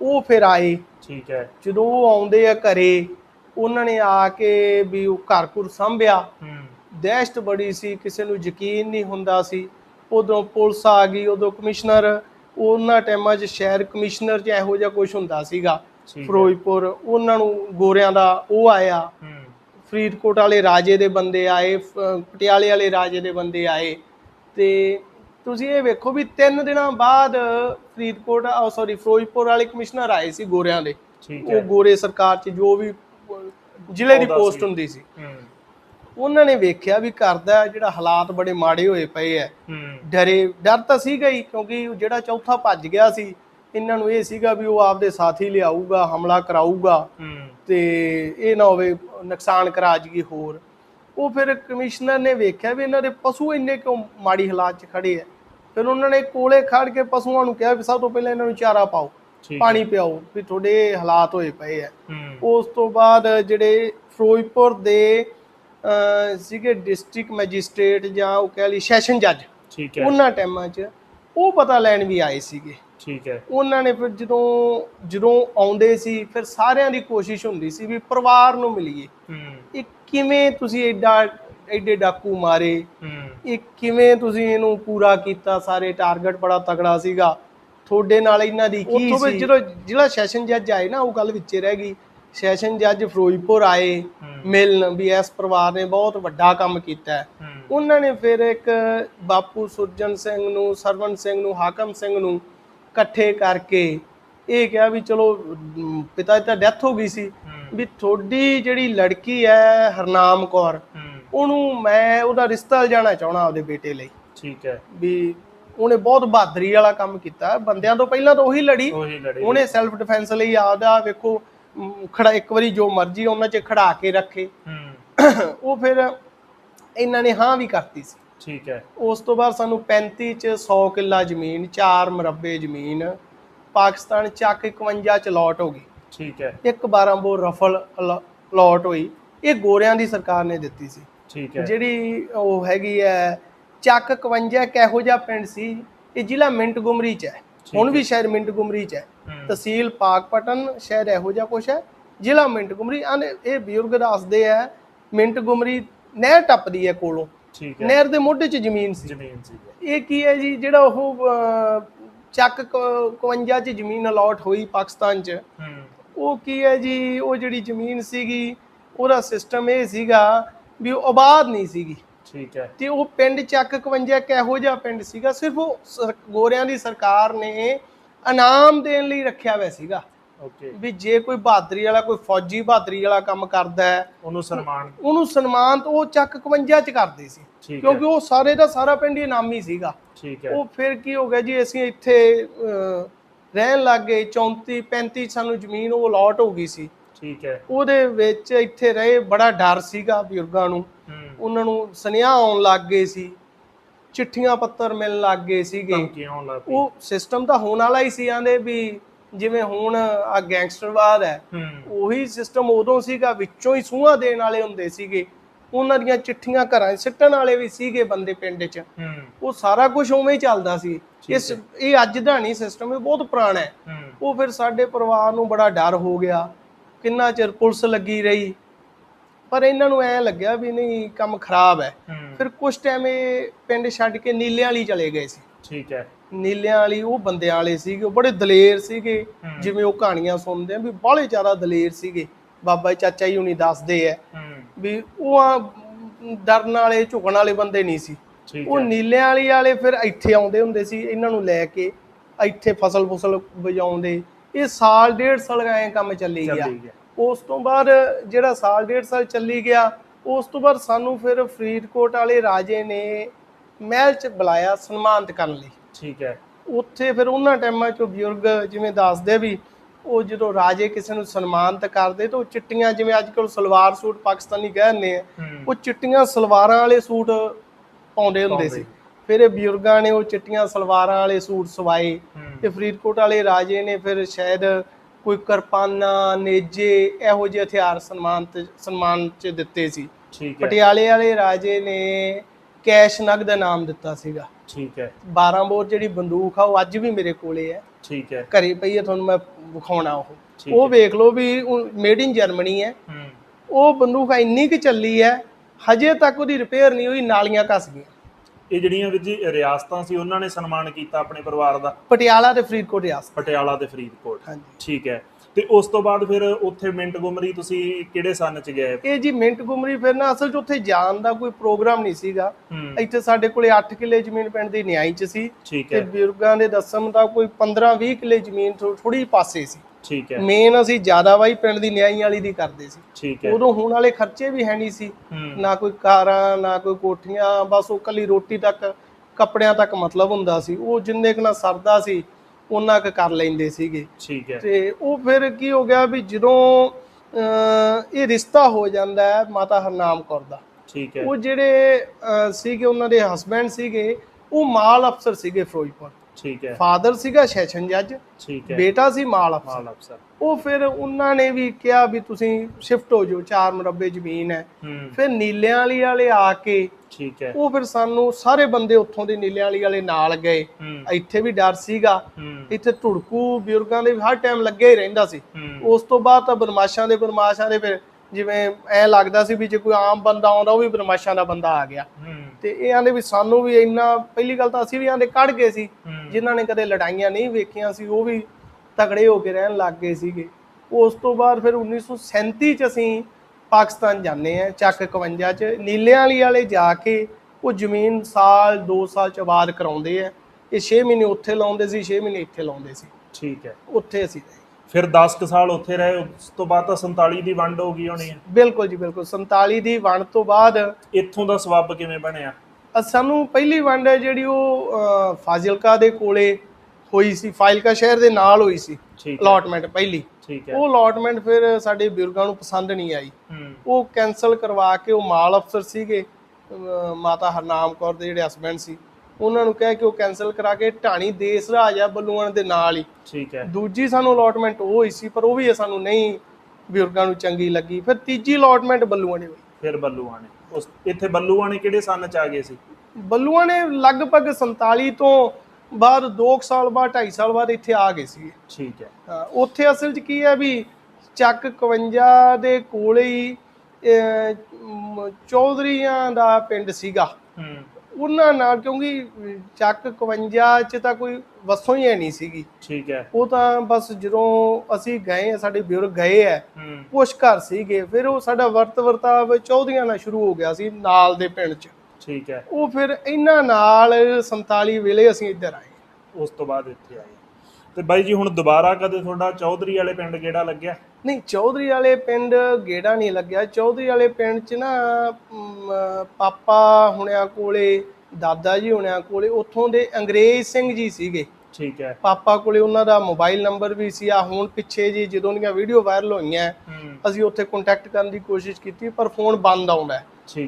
ਉਹ ਫਿਰ ਆਏ। ਠੀਕ ਹੈ। ਜਦੋਂ ਉਹ ਆਉਂਦੇ ਆ ਘਰੇ ਉਹਨਾਂ ਨੇ ਆ ਕੇ ਵੀ ਉਹ ਘਰ ਘੁਰ ਸੰਭਿਆ ਦਹਿਸ਼ਤ ਬੜੀ ਸੀ ਕਿਸੇ ਨੂੰ ਯਕੀਨ ਨਹੀਂ ਹੁੰਦਾ ਸੀ। ਉਦੋਂ ਪੁਲਿਸ ਆ ਗਈ ਉਦੋਂ ਕਮਿਸ਼ਨਰ ਉਹਨਾਂ ਟਾਈਮਾਂ 'ਚ ਸ਼ਹਿਰ ਕਮਿਸ਼ਨਰ 'ਚ ਇਹੋ ਜਿਹਾ ਕੁਝ ਹੁੰਦਾ ਸੀਗਾ। ਫਿਰੋਜ਼ਪੁਰ ਉਹਨਾਂ ਨੂੰ ਗੋਰਿਆਂ ਦਾ ਉਹ ਆਇਆ। ਫਰੀਦਕੋਟ ਵਾਲੇ ਰਾਜੇ ਦੇ ਬੰਦੇ ਆਏ ਪਟਿਆਲੇ ਵਾਲੇ ਰਾਜੇ ਦੇ ਬੰਦੇ ਆਏ। ਤੇ ਤੁਸੀਂ ਇਹ ਵੇਖੋ ਵੀ ਤਿੰਨ ਦਿਨਾਂ ਬਾਅਦ ਫਰੀਦਕੋਟ ਸੌਰੀ ਫਿਰੋਜ਼ਪੁਰ ਵਾਲੇ ਕਮਿਸ਼ਨਰ ਆਏ ਸੀ ਗੋਰਿਆਂ ਦੇ। ਉਹ ਗੋਰੇ ਸਰਕਾਰ 'ਚ ਜੋ ਵੀ ਜ਼ਿਲ੍ਹੇ ਦੀ ਪੋਸਟ। ਹੁੰਦੀ ਸੀ। ਉਹਨਾਂ ਨੇ ਵੇਖਿਆ ਵੀ ਘਰ ਦਾ ਜਿਹੜਾ ਹਾਲਾਤ ਬੜੇ ਮਾੜੇ ਹੋਏ ਪਏ ਐ। ਡਰੇ ਡਰ ਤਾਂ ਸੀਗਾ ਹੀ ਕਿਉਂਕਿ ਜਿਹੜਾ ਚੌਥਾ ਭੱਜ ਗਿਆ ਸੀ। ਇਹਨਾਂ ਨੂੰ ਇਹ ਸੀਗਾ ਵੀ ਉਹ ਆਪਦੇ ਸਾਥੀ ਲਿਆਊਗਾ ਹਮਲਾ ਕਰਾਊਗਾ ਤੇ ਇਹ ਨਾ ਹੋਵੇ ਨੁਕਸਾਨ ਕਰਾ ਜੀਏ ਹੋਰ। ਉਹ ਫਿਰ ਕਮਿਸ਼ਨਰ ਨੇ ਵੇਖਿਆ ਵੀ ਇਹਨਾਂ ਦੇ ਪਸ਼ੂ ਇੰਨੇ ਕਿਉਂ ਮਾੜੀ ਹਾਲਾਤ 'ਚ ਖੜੇ ਆ। ਫਿਰ ਉਹਨਾਂ ਨੇ ਕੋਲੇ ਖੜ ਕੇ ਪਸ਼ੂਆਂ ਨੂੰ ਕਿਹਾ ਵੀ ਸਭ ਤੋਂ ਪਹਿਲਾਂ ਇਹਨਾਂ ਨੂੰ ਚਾਰਾ ਪਾਓ ਪਾਣੀ ਪਿਆਓ ਵੀ ਤੁਹਾਡੇ ਹਾਲਾਤ ਹੋਏ ਪਏ ਆ। ਹੂੰ। ਉਸ ਤੋਂ ਬਾਅਦ ਜਿਹੜੇ ਫਿਰੋਜ਼ਪੁਰ ਦੇ ਸੀਗੇ ਡਿਸਟ੍ਰਿਕਟ ਮੈਜਿਸਟ੍ਰੇਟ ਜਾਂ ਉਹ ਕਹਿ ਲਈ ਸੈਸ਼ਨ ਜੱਜ ਉਹਨਾਂ ਟਾਈਮਾਂ 'ਚ ਉਹ ਪਤਾ ਲੈਣ ਵੀ ਆਏ ਸੀਗੇ। ਠੀਕ ਹੈ। ਉਹਨਾਂ ਨੇ ਫਿਰ ਜਦੋਂ ਜਦੋਂ ਆਉਂਦੇ ਸੀ ਫਿਰ ਸਾਰਿਆਂ ਦੀ ਕੋਸ਼ਿਸ਼ ਹੁੰਦੀ ਸੀ ਵੀ ਪਰਿਵਾਰ ਨੂੰ ਮਿਲੀਏ। ਹੂੰ। ਇਹ ਕਿਵੇਂ ਤੁਸੀਂ ਐਡਾ ਐਡੇ ਡਾਕੂ ਮਾਰੇ? ਹੂੰ। ਇਹ ਕਿਵੇਂ ਤੁਸੀਂ ਇਹਨੂੰ ਪੂਰਾ ਕੀਤਾ? ਸਾਰੇ ਟਾਰਗੇਟ ਬੜਾ ਤਗੜਾ ਸੀਗਾ। ਤੁਹਾਡੇ ਨਾਲ ਇਹਨਾਂ ਦੀ ਕੀ ਉੱਥੋਂ ਸੀ? ਜਦੋਂ ਜ਼ਿਲ੍ਹਾ ਸੈਸ਼ਨ ਜੱਜ ਆਏ ਨਾ ਉਹ ਗੱਲ ਵਿੱਚੇ ਰਹਿ ਗਈ। ਸੈਸ਼ਨ ਜੱਜ ਫਿਰੋਜ਼ਪੁਰ ਆਏ। ਹੂੰ। ਮਿਲਣ ਵੀ ਇਸ ਪਰਿਵਾਰ ਨੇ ਬਹੁਤ ਵੱਡਾ ਕੰਮ ਕੀਤਾ। ਉਹਨਾਂ ਨੇ ਫਿਰ ਇੱਕ ਬਾਪੂ ਸੁਰਜਨ ਸਿੰਘ ਨੂੰ ਸਰਵਨ ਸਿੰਘ ਨੂੰ ਹਾਕਮ ਸਿੰਘ ਨੂੰ ਇਕੱਠੇ ਕਰਕੇ ਇਹ ਕਿਹਾ ਵੀ ਚਲੋ ਪਿਤਾ ਦੀ ਤਾਂ ਡੈਥ ਹੋ ਗਈ ਸੀ। ਵੀ ਤੁਹਾਡੀ ਜਿਹੜੀ ਲੜਕੀ ਹੈ ਹਰਨਾਮ ਕੌਰ ਉਹਨੂੰ ਮੈਂ ਉਹਦਾ ਰਿਸ਼ਤਾ ਲਿਜਾਣਾ ਚਾਹਣਾ ਆਪਦੇ ਬੇਟੇ ਲਈ। ਠੀਕ ਹੈ। ਵੀ ਉਹਨੇ ਬਹੁਤ ਬਹਾਦਰੀ ਵਾਲਾ ਕੰਮ ਕੀਤਾ। ਬੰਦਿਆਂ ਤੋਂ ਪਹਿਲਾਂ ਤਾਂ ਉਹੀ ਲੜੀ। ਉਹੀ ਲੜੇ। ਉਹਨੇ ਸੈਲਫ ਡਿਫੈਂਸ ਲਈ ਆਪਦਾ ਵੇਖੋ ਖੜਾ ਇੱਕ ਵਾਰੀ ਜੋ ਮਰਜ਼ੀ ਉਹਨਾਂ 'ਚ ਖੜਾ ਕੇ ਰੱਖੇ। ਉਹ ਫਿਰ ਇਹਨਾਂ ਨੇ ਹਾਂ ਵੀ ਕਰਤੀ ਸੀ। ਠੀਕ ਹੈ। ਉਸ ਤੋਂ ਬਾਅਦ ਸਾਨੂੰ 35 ਚ 100 ਕਿੱਲਾ ਜ਼ਮੀਨ 4 ਮਰਬੇ ਜ਼ਮੀਨ ਪਾਕਿਸਤਾਨ ਚੱਕ 51 ਚ ਲੋਟ ਹੋ ਗਈ। ਠੀਕ ਹੈ। ਇੱਕ 12 ਬੋ ਰਫਲ ਲੋਟ ਹੋਈ। ਇਹ ਗੋਰਿਆਂ ਦੀ ਸਰਕਾਰ ਨੇ ਦਿੱਤੀ ਸੀ। ਠੀਕ ਹੈ। ਜਿਹੜੀ ਉਹ ਹੈਗੀ ਹੈ ਚੱਕ 51 ਇੱਕ ਇਹੋ ਜਿਹਾ ਪਿੰਡ ਸੀ ਇਹ ਜ਼ਿਲ੍ਹਾ ਮਿੰਟ ਗੁਮਰੀ ਚ ਹੈ। ਹੁਣ ਵੀ ਸ਼ਾਇਦ ਮਿੰਟ ਗੁਮਰੀ ਚ ਹੈ। ਤਹਿਸੀਲ ਪਾਕਪਟਨ ਸ਼ਾਇਦ ਇਹੋ ਜਿਹਾ ਕੁਛ ਹੈ। ਜ਼ਿਲ੍ਹਾ ਮਿੰਟ ਗੁਮਰੀ ਆਂਦੇ ਇਹ ਬਜ਼ੁਰਗ ਦੱਸਦੇ ਆ ਮਿੰਟ ਗੁਮਰੀ ਨਹਿਰ ਟੱਪਦੀ ਹੈ ਕੋਲੋਂ। ਠੀਕ ਹੈ। ਨਹਿਰ ਦੇ ਮੋਢੇ 'ਚ ਜ਼ਮੀਨ ਸੀ। ਜ਼ਮੀਨ ਸੀ। ਇਹ ਕੀ ਹੈ ਜੀ? ਜਿਹੜਾ ਉਹ ਚੱਕ ਕ- 51 ਚ ਜ਼ਮੀਨ ਅਲਾਟ ਹੋਈ ਪਾਕਿਸਤਾਨ 'ਚ ਉਹ ਕੀ ਹੈ ਜੀ? ਉਹ ਜਿਹੜੀ ਜ਼ਮੀਨ ਸੀਗੀ ਉਹਦਾ ਸਿਸਟਮ ਇਹ ਸੀਗਾ ਵੀ ਉਹ ਆਬਾਦ ਨਹੀਂ ਸੀਗੀ। ਠੀਕ ਹੈ। ਤੇ ਉਹ ਪਿੰਡ ਚੱਕ 51 ਇੱਕ ਇਹੋ ਜਿਹਾ ਪਿੰਡ ਸੀਗਾ? ਸਿਰਫ ਉਹ ਗੋਰਿਆਂ ਦੀ ਸਰਕਾਰ ਨੇ ਇਨਾਮ ਦੇਣ ਲਈ ਰੱਖਿਆ ਹੋਇਆ ਸੀਗਾ। ਵੀ ਜੇ ਕੋਈ ਬਹਾਦਰੀ ਵਾਲਾ ਕੋਈ ਫੌਜੀ ਬਹਾਦਰੀ ਵਾਲਾ ਕੰਮ ਕਰਦਾ ਹੈ ਉਹਨੂੰ ਸਨਮਾਨ। ਉਹਨੂੰ ਸਨਮਾਨ ਤਾਂ ਉਹ ਚੱਕ 51 ਚ ਕਰਦੇ ਸੀ। ਕਿਉਂਕਿ ਉਹ ਸਾਰੇ ਦਾ ਸਾਰਾ ਪਿੰਡ ਹੀ ਇਨਾਮੀ ਸੀਗਾ। ਠੀਕ ਹੈ। ਉਹ ਫਿਰ ਕੀ ਹੋ ਗਿਆ ਜੀ ਅਸੀਂ ਇੱਥੇ ਰਹਿਣ ਲੱਗ ਗਏ। 34 35 ਸਾਨੂੰ ਜ਼ਮੀਨ ਉਹ ਅਲਾਟ ਹੋ ਗਈ ਸੀ। ਠੀਕ ਹੈ। ਉਹਦੇ ਵਿੱਚ ਇੱਥੇ ਰਹੇ ਬੜਾ ਡਰ ਸੀਗਾ ਬਜ਼ੁਰਗਾਂ ਨੂੰ। ਉਹਨਾਂ ਨੂੰ ਸੁਨੇਹਾ ਆਉਣ ਲੱਗ ਗਏ ਸੀ। ਚਿੱਠੀਆਂ ਪੱਤਰ ਮਿਲਣ ਲੱਗ ਗਏ ਸੀਗੇ। ਉਹ ਸਿਸਟਮ ਤਾਂ ਹੋਣ ਵਾਲਾ ਹੀ ਸੀ ਆਂਦੇ ਵੀ ਜਿਵੇਂ ਹੁਣ ਆ ਗੈਂਗਸਟਰਵਾਦ ਹੈ ਉਹੀ ਸਿਸਟਮ ਉਦੋਂ ਸੀਗਾ ਵਿੱਚੋਂ ਹੀ ਸੂਹਾਂ ਦੇਣ ਵਾਲੇ ਹੁੰਦੇ ਸੀਗੇ। ਉਹਨਾਂ ਦੀਆਂ ਚਿੱਠੀਆਂ ਘਰਾਂ 'ਚ ਸਿੱਟਣ ਵਾਲੇ ਵੀ ਸੀਗੇ ਬੰਦੇ ਪਿੰਡ 'ਚ। ਉਹ ਸਾਰਾ ਕੁਝ ਉਵੇਂ ਹੀ ਚੱਲਦਾ ਸੀ। ਇਸ ਇਹ ਅੱਜ ਦਾ ਨਹੀਂ ਸਿਸਟਮ ਇਹ ਬਹੁਤ ਪੁਰਾਣਾ ਹੈ। ਉਹ ਫਿਰ ਸਾਡੇ ਪਰਿਵਾਰ ਨੂੰ ਬੜਾ ਡਰ ਹੋ ਗਿਆ। ਕਿੰਨਾ ਚਿਰ ਪੁਲਿਸ ਲੱਗੀ ਰਹੀ। ਪਰ ਇਹਨਾਂ ਨੂੰ ਐ ਲੱਗਿਆ ਵੀ ਨਹੀਂ ਕੰਮ ਖਰਾਬ ਹੈ। ਫਿਰ ਕੁਝ ਟਾਈਮ ਇਹ ਪਿੰਡ ਛੱਡ ਕੇ ਨੀਲਿਆਂ ਵਾਲੀ ਚਲੇ ਗਏ ਸੀ। ਠੀਕ ਹੈ। ਨੀਲਿਆਂ ਵਾਲੀ ਉਹ ਬੰਦਿਆਂ ਵਾਲੇ ਸੀਗੇ ਉਹ ਬੜੇ ਦਲੇਰ ਸੀਗੇ। ਜਿਵੇਂ ਉਹ ਕਹਾਣੀਆਂ ਸੁਣਦੇ ਆ ਵੀ ਬਾਹਲੇ ਜ਼ਿਆਦਾ ਦਲੇਰ ਸੀਗੇ। ਬਾਬਾ ਚਾਚਾ ਜੀ ਹੁਣੀ ਦੱਸਦੇ ਆ ਵੀ ਉਹ ਆ ਡਰਨ ਵਾਲੇ ਝੁਕਣ ਵਾਲੇ ਬੰਦੇ ਨਹੀਂ ਸੀ। ਉਹ ਨੀਲਿਆਂ ਵਾਲੀ ਵਾਲੇ ਫਿਰ ਇੱਥੇ ਆਉਂਦੇ ਹੁੰਦੇ ਸੀ ਇਹਨਾਂ ਨੂੰ ਲੈ ਕੇ ਇੱਥੇ ਫਸਲ ਫਸਲ ਵਜਾਉਂਦੇ ਇਹ ਸਾਲ ਡੇਢ ਸਾਲ ਐਂ ਕੰਮ ਚੱਲੀ ਗਿਆ। ਚੱਲੀ ਗਿਆ। ਉਸ ਤੋਂ ਬਾਅਦ ਜਿਹੜਾ ਸਾਲ ਡੇਢ ਸਾਲ ਚੱਲੀ ਗਿਆ ਉਸ ਤੋਂ ਬਾਅਦ ਸਾਨੂੰ ਫਿਰ ਫਰੀਦਕੋਟ ਵਾਲੇ ਰਾਜੇ ਨੇ ਮਹਿਲ 'ਚ ਬੁਲਾਇਆ ਸਨਮਾਨਿਤ ਕਰਨ ਲਈ। ਠੀਕ ਹੈ। ਉੱਥੇ ਫਿਰ ਉਹਨਾਂ ਟਾਈਮਾਂ 'ਚ ਬਜ਼ੁਰਗ ਜਿਵੇਂ ਦੱਸਦੇ ਵੀ ਉਹ ਜਦੋਂ ਰਾਜੇ ਕਿਸੇ ਨੂੰ ਸਨਮਾਨਿਤ ਕਰਦੇ ਤਾਂ ਉਹ ਚਿੱਟੀਆਂ ਜਿਵੇਂ ਅੱਜ ਕੱਲ੍ਹ ਸਲਵਾਰ ਸੂਟ ਪਾਕਿਸਤਾਨੀ ਕਹਿੰਦੇ ਆ ਉਹ ਚਿੱਟੀਆਂ ਸਲਵਾਰਾਂ ਵਾਲੇ ਸੂਟ ਪਾਉਂਦੇ ਹੁੰਦੇ ਸੀ। ਫਿਰ ਇਹ ਬਜ਼ੁਰਗਾਂ ਨੇ ਉਹ ਚਿੱਟੀਆਂ ਸਲਵਾਰਾਂ ਵਾਲੇ ਸੂਟ ਸਵਾਏ ਤੇ ਫਰੀਦਕੋਟ ਵਾਲੇ ਰਾਜੇ ਨੇ ਫਿਰ ਸ਼ਾਇਦ ਕੋਈ ਕਿਰਪਾਨਾਂ ਨੇਜੇ ਇਹੋ ਜਿਹੇ ਹਥਿਆਰ ਸਨਮਾਨ ਸਨਮਾਨ ਚ ਦਿੱਤੇ ਸੀ। ਠੀਕ ਹੈ। ਪਟਿਆਲੇ ਵਾਲੇ ਰਾਜੇ ਨੇ ਕੈਸ਼ ਨਗਦ ਨਾਮ ਦਿੱਤਾ ਸੀਗਾ। ਠੀਕ ਹੈ। 12 ਬੋਰ ਜਿਹੜੀ ਬੰਦੂਕ ਆ ਉਹ ਅੱਜ ਵੀ ਮੇਰੇ ਕੋਲੇ ਹੈ। ਠੀਕ ਹੈ। ਘਰੇ ਪਈ ਹੈ ਤੁਹਾਨੂੰ ਮੈਂ ਵਿਖਾਉਣਾ ਉਹ। ਉਹ ਵੇਖ ਲਓ ਵੀ ਮੇਡ ਇਨ ਜਰਮਨੀ ਹੈ। ਹੂੰ। ਉਹ ਬੰਦੂਕ ਇੰਨੀ ਕਿ ਚੱਲੀ ਹੈ ਹਜੇ ਤੱਕ ਉਹਦੀ ਰਿਪੇਅਰ ਨਹੀਂ ਹੋਈ ਨਾਲੀਆਂ ਘਸ ਗਈਆਂ। ਇਹ ਜਿਹੜੀਆਂ ਵੀ ਜੀ ਰਿਆਸਤਾਂ ਸੀ ਉਹਨਾਂ ਨੇ ਸਨਮਾਨ ਕੀਤਾ ਆਪਣੇ ਪਰਿਵਾਰ ਦਾ? ਪਟਿਆਲਾ ਤੇ ਫਰੀਦਕੋਟ ਰਿਆਸਤ। ਪਟਿਆਲਾ ਤੇ ਫਰੀਦਕੋਟ। ਹਾਂਜੀ। ਠੀਕ ਹੈ। ਤੇ ਉਸ ਤੋਂ ਬਾਅਦ ਫਿਰ ਉੱਥੇ ਮਿੰਟ ਗੁਮਰੀ ਤੁਸੀਂ ਕਿਹੜੇ ਸੰਨ ਚ ਗਏ? ਇਹ ਜੀ ਮਿੰਟ ਗੁਮਰੀ ਫਿਰ ਨਾ ਅਸਲ 'ਚ ਉੱਥੇ ਜਾਣ ਦਾ ਕੋਈ ਪ੍ਰੋਗਰਾਮ ਨਹੀਂ ਸੀਗਾ। ਇੱਥੇ ਸਾਡੇ ਕੋਲੇ 8 ਕਿੱਲੇ ਜ਼ਮੀਨ ਪਿੰਡ ਦੀ ਨਿਆਈ 'ਚ ਸੀ ਤੇ ਬਜ਼ੁਰਗਾਂ ਦੇ ਦੱਸਣ ਮੁਤਾਬਕ ਕੋਈ 15-20 ਕਿੱਲੇ ਜ਼ਮੀਨ ਥੋੜੀ ਪਾਸੇ ਸੀ। ਠੀਕ ਹੈ। ਮੇਨ ਅਸੀਂ ਜ਼ਿਆਦਾ ਵਾਈ ਪਿੰਡ ਦੀ ਨਿਆਈ ਵਾਲੀ ਦੀ ਕਰਦੇ ਸੀ। ਠੀਕ ਹੈ। ਉਦੋਂ ਹੁਣ ਵਾਲੇ ਖਰਚੇ ਵੀ ਹੈ ਨਹੀਂ ਸੀ। ਨਾ ਕੋਈ ਕਾਰਾਂ ਨਾ ਕੋਈ ਕੋਠੀਆਂ ਬਸ ਉਹ ਕੱਲੀ ਰੋਟੀ ਤੱਕ ਕੱਪੜਿਆਂ ਤੱਕ ਮਤਲਬ ਹੁੰਦਾ ਸੀ। ਉਹ ਜਿੰਨੇ ਕੁ ਨਾਲ ਸਰਦਾ ਸੀ ਉਹਨਾਂ ਕੁ ਕਰ ਲੈਂਦੇ ਸੀਗੇ। ਠੀਕ ਹੈ। ਤੇ ਉਹ ਫਿਰ ਕੀ ਹੋ ਗਿਆ ਵੀ ਜਦੋਂ ਇਹ ਰਿਸ਼ਤਾ ਹੋ ਜਾਂਦਾ ਹੈ ਮਾਤਾ ਹਰਨਾਮ ਕੌਰ ਦਾ। ਠੀਕ ਹੈ। ਉਹ ਜਿਹੜੇ ਸੀਗੇ ਉਹਨਾਂ ਦੇ ਹਸਬੰਡ ਸੀਗੇ ਉਹ ਮਾਲ ਅਫਸਰ ਸੀਗੇ ਫਿਰੋਜ਼ਪੁਰ। ਠੀਕ ਹੈ। ਫਾਦਰ ਸੀਗਾ ਸੈਸ਼ਨ ਜੱਜ ਠੀਕ ਹੈ। ਬੇਟਾ ਸੀ ਮਾਲ ਅਫਸਰ। ਮਾਲ ਅਫਸਰ। ਉਹ ਫਿਰ ਉਹਨਾਂ ਨੇ ਵੀ ਕਿਹਾ ਵੀ ਤੁਸੀਂ ਸ਼ਿਫਟ ਹੋ ਜਾਓ ਚਾਰ ਮੁਰੱਬੇ ਜ਼ਮੀਨ ਹੈ। ਫਿਰ ਨੀਲਿਆਂ ਵਾਲੀ ਵਾਲੇ ਆ ਕੇ ਠੀਕ ਹੈ। ਉਹ ਫਿਰ ਸਾਨੂੰ ਸਾਰੇ ਬੰਦੇ ਉੱਥੋਂ ਦੇ ਨੀਲਿਆਂ ਵਾਲੀ ਵਾਲੇ ਨਾਲ ਗਏ। ਇੱਥੇ ਵੀ ਡਰ ਸੀਗਾ। ਇੱਥੇ ਧੁੜਕੂ ਬਜ਼ੁਰਗਾਂ ਦੇ ਵੀ ਹਰ ਟਾਈਮ ਲੱਗੇ ਹੀ ਰਹਿੰਦਾ ਸੀ। ਉਸ ਤੋਂ ਬਾਅਦ ਤਾਂ ਬਦਮਾਸ਼ਾਂ ਦੇ ਬਦਮਾਸ਼ਾਂ ਦੇ ਫਿਰ ਜਿਵੇਂ ਐ ਲੱਗਦਾ ਸੀ ਵੀ ਜੇ ਕੋਈ ਆਮ ਬੰਦਾ ਆਉਂਦਾ ਉਹ ਵੀ ਬਦਮਾਸ਼ਾਂ ਦਾ ਬੰਦਾ ਆ ਗਿਆ। ਤੇ ਇਹ ਆਂਦੇ ਵੀ ਸਾਨੂੰ ਵੀ ਇੰਨਾ ਪਹਿਲੀ ਗੱਲ ਤਾਂ ਅਸੀਂ ਵੀ ਆਂਦੇ ਕੱਢ ਗਏ ਸੀ। ਜਿਨ੍ਹਾਂ ਨੇ ਕਦੇ ਲੜਾਈਆਂ ਨਹੀਂ ਵੇਖੀਆਂ ਸੀ ਉਹ ਵੀ ਤਗੜੇ ਹੋ ਕੇ ਰਹਿਣ ਲੱਗ ਗਏ ਸੀਗੇ। ਉਸ ਤੋਂ ਬਾਅਦ ਫਿਰ 1937 ਚ ਅਸੀਂ ਪਾਕਿਸਤਾਨ ਜਾਂਦੇ ਆ ਚੱਕ 51 ਚ। ਨੀਲਿਆਂ ਵਾਲੀ ਵਾਲੇ ਜਾ ਕੇ ਉਹ ਜ਼ਮੀਨ ਸਾਲ 2 ਸਾਲ ਚ ਆਬਾਦ ਕਰਾਉਂਦੇ ਆ। ਇਹ 6 ਮਹੀਨੇ ਉੱਥੇ ਲਾਉਂਦੇ ਸੀ 6 ਮਹੀਨੇ ਇੱਥੇ ਲਾਉਂਦੇ ਸੀ। ਠੀਕ ਹੈ। ਉੱਥੇ ਅਸੀਂ ਰਹੇ। ਫਿਰ 10 ਕੁ ਸਾਲ ਉੱਥੇ ਰਹੇ ਉਸ ਤੋਂ ਬਾਅਦ ਤਾਂ 47 ਦੀ ਵੰਡ ਹੋ ਗਈ ਹੋਣੀ ਹੈ। ਬਿਲਕੁਲ ਜੀ ਬਿਲਕੁਲ। 47 ਦੀ ਵੰਡ ਤੋਂ ਬਾਅਦ ਇੱਥੋਂ ਦਾ ਸਬੱਬ ਕਿਵੇਂ ਬਣਿਆ? ਸਾਨੂੰ ਪਹਿਲੀ ਵੰਡ ਹੈ ਜਿਹੜੀ ਉਹ ਫਾਜ਼ਿਲਕਾ ਦੇ ਕੋਲੇ ਹੋਈ ਸੀ ਫਾਜ਼ਿਲਕਾ ਸ਼ਹਿਰ ਦੇ ਨਾਲ ਹੋਈ ਸੀ। ਅਲਾਟਮੈਂਟ ਪਹਿਲੀ। ਠੀਕ ਹੈ। ਉਹ ਅਲਾਟਮੈਂਟ ਫਿਰ ਸਾਡੇ ਬਜ਼ੁਰਗਾਂ ਨੂੰ ਪਸੰਦ ਨਹੀਂ ਆਈ। ਉਹ ਕੈਨਸਲ ਕਰਵਾ ਕੇ ਉਹ ਮਾਲ ਅਫਸਰ ਸੀਗੇ ਮਾਤਾ ਹਰਨਾਮ ਕੌਰ ਦੇ ਜਿਹੜੇ ਹਸਬੰਡ ਸੀ। ਉਹਨਾਂ ਨੂੰ ਕਹਿ ਕੇ ਉਹ ਕੈਨਸਲ ਕਰਾ ਕੇ ਢਾਣੀ ਦੇਸ ਰਾਜਾ ਬੱਲੂਆਣ ਦੇ ਨਾਲ ਹੀ। ਠੀਕ ਹੈ। ਦੂਜੀ ਸਾਨੂੰ ਅਲਾਟਮੈਂਟ ਉਹ ਹੋਈ ਸੀ ਪਰ ਉਹ ਵੀ ਸਾਨੂੰ ਨਹੀਂ ਬਜ਼ੁਰਗਾਂ ਨੂੰ ਚੰਗੀ ਲੱਗੀ। ਫਿਰ ਤੀਜੀ ਅਲਾਟਮੈਂਟ ਬੱਲੂਆਣ ਦੀ ਹੋਈ ਫਿਰ ਬੱਲੂਆਂ ਨੇ। ਉਸ ਇੱਥੇ ਬੱਲੂਆਂ ਨੇ ਕਿਹੜੇ ਸੰਨ ਚ ਆ ਗਏ ਸੀ? ਬੱਲੂਆਂ ਨੇ ਲਗਭਗ 47 ਤੋਂ ਬਾਅਦ 2 ਸਾਲ ਬਾਅਦ 2.5 ਸਾਲ ਬਾਅਦ ਇੱਥੇ ਆ ਗਏ ਸੀ ਠੀਕ ਹੈ। ਹਾਂ, ਉੱਥੇ ਅਸਲ 'ਚ ਕੀ ਹੈ ਵੀ ਚੱਕ 51 ਦੇ ਕੋਲੇ ਹੀ ਚੌਧਰੀਆਂ ਦਾ ਪਿੰਡ ਸੀਗਾ। ਹੂੰ। ਉਹਨਾਂ ਨਾਲ ਕਿਉਂਕਿ ਚੱਕ 51 'ਚ ਤਾਂ ਕੋਈ ਵਸੋਂ ਹੀ ਨਹੀਂ ਸੀਗੀ। ਠੀਕ ਹੈ। ਉਹ ਤਾਂ ਬਸ ਜਦੋਂ ਅਸੀਂ ਗਏ ਸਾਡੇ ਬਜ਼ੁਰਗ ਗਏ ਆ ਹੂੰ। ਕੁਛ ਘਰ ਸੀਗੇ ਫਿਰ ਉਹ ਸਾਡਾ ਵਰਤ ਵਰਤਾਵ ਚੌਧਰੀਆਂ ਨਾਲ ਸ਼ੁਰੂ ਹੋ ਗਿਆ ਸੀ ਨਾਲ ਦੇ ਪਿੰਡ 'ਚ। ਠੀਕ ਹੈ। ਉਹ ਫਿਰ ਇਹਨਾਂ ਨਾਲ 47 ਵੇਲੇ ਅਸੀਂ ਇੱਧਰ ਆਏ। ਉਸ ਤੋਂ ਬਾਅਦ ਇੱਥੇ ਆਏ। ਤੇ ਬਾਈ ਜੀ ਹੁਣ ਦੁਬਾਰਾ ਕਦੇ ਤੁਹਾਡਾ ਚੌਧਰੀ ਵਾਲੇ ਪਿੰਡ ਗੇੜਾ ਲੱਗਿਆ? ਨਹੀਂ ਚੌਧਰੀ ਵਾਲੇ ਪਿੰਡ ਗੇੜਾ ਨਹੀਂ ਲੱਗਿਆ। ਚੌਧਰੀ ਵਾਲੇ ਪਿੰਡ 'ਚ ਨਾ ਪਾਪਾ ਹੁਣਿਆਂ ਕੋਲੇ ਦਾਦਾ ਜੀ ਹੁਣਿਆਂ ਕੋਲੇ ਉੱਥੋਂ ਦੇ ਅੰਗਰੇਜ਼ ਸਿੰਘ ਜੀ ਸੀਗੇ। ਠੀਕ ਹੈ। ਪਾਪਾ ਕੋਲੇ ਉਹਨਾਂ ਦਾ ਮੋਬਾਈਲ ਨੰਬਰ ਵੀ ਸੀ। ਆ ਹੁਣ ਪਿੱਛੇ ਜੀ ਜਦੋਂ ਦੀਆਂ ਵੀਡੀਓ ਵਾਇਰਲ ਹੋਈਆਂ ਅਸੀਂ ਉੱਥੇ ਕੰਟੈਕਟ ਕਰਨ ਦੀ ਕੋਸ਼ਿਸ਼ ਕੀਤੀ ਪਰ ਫੋਨ ਬੰਦ ਆਉਂਦਾ।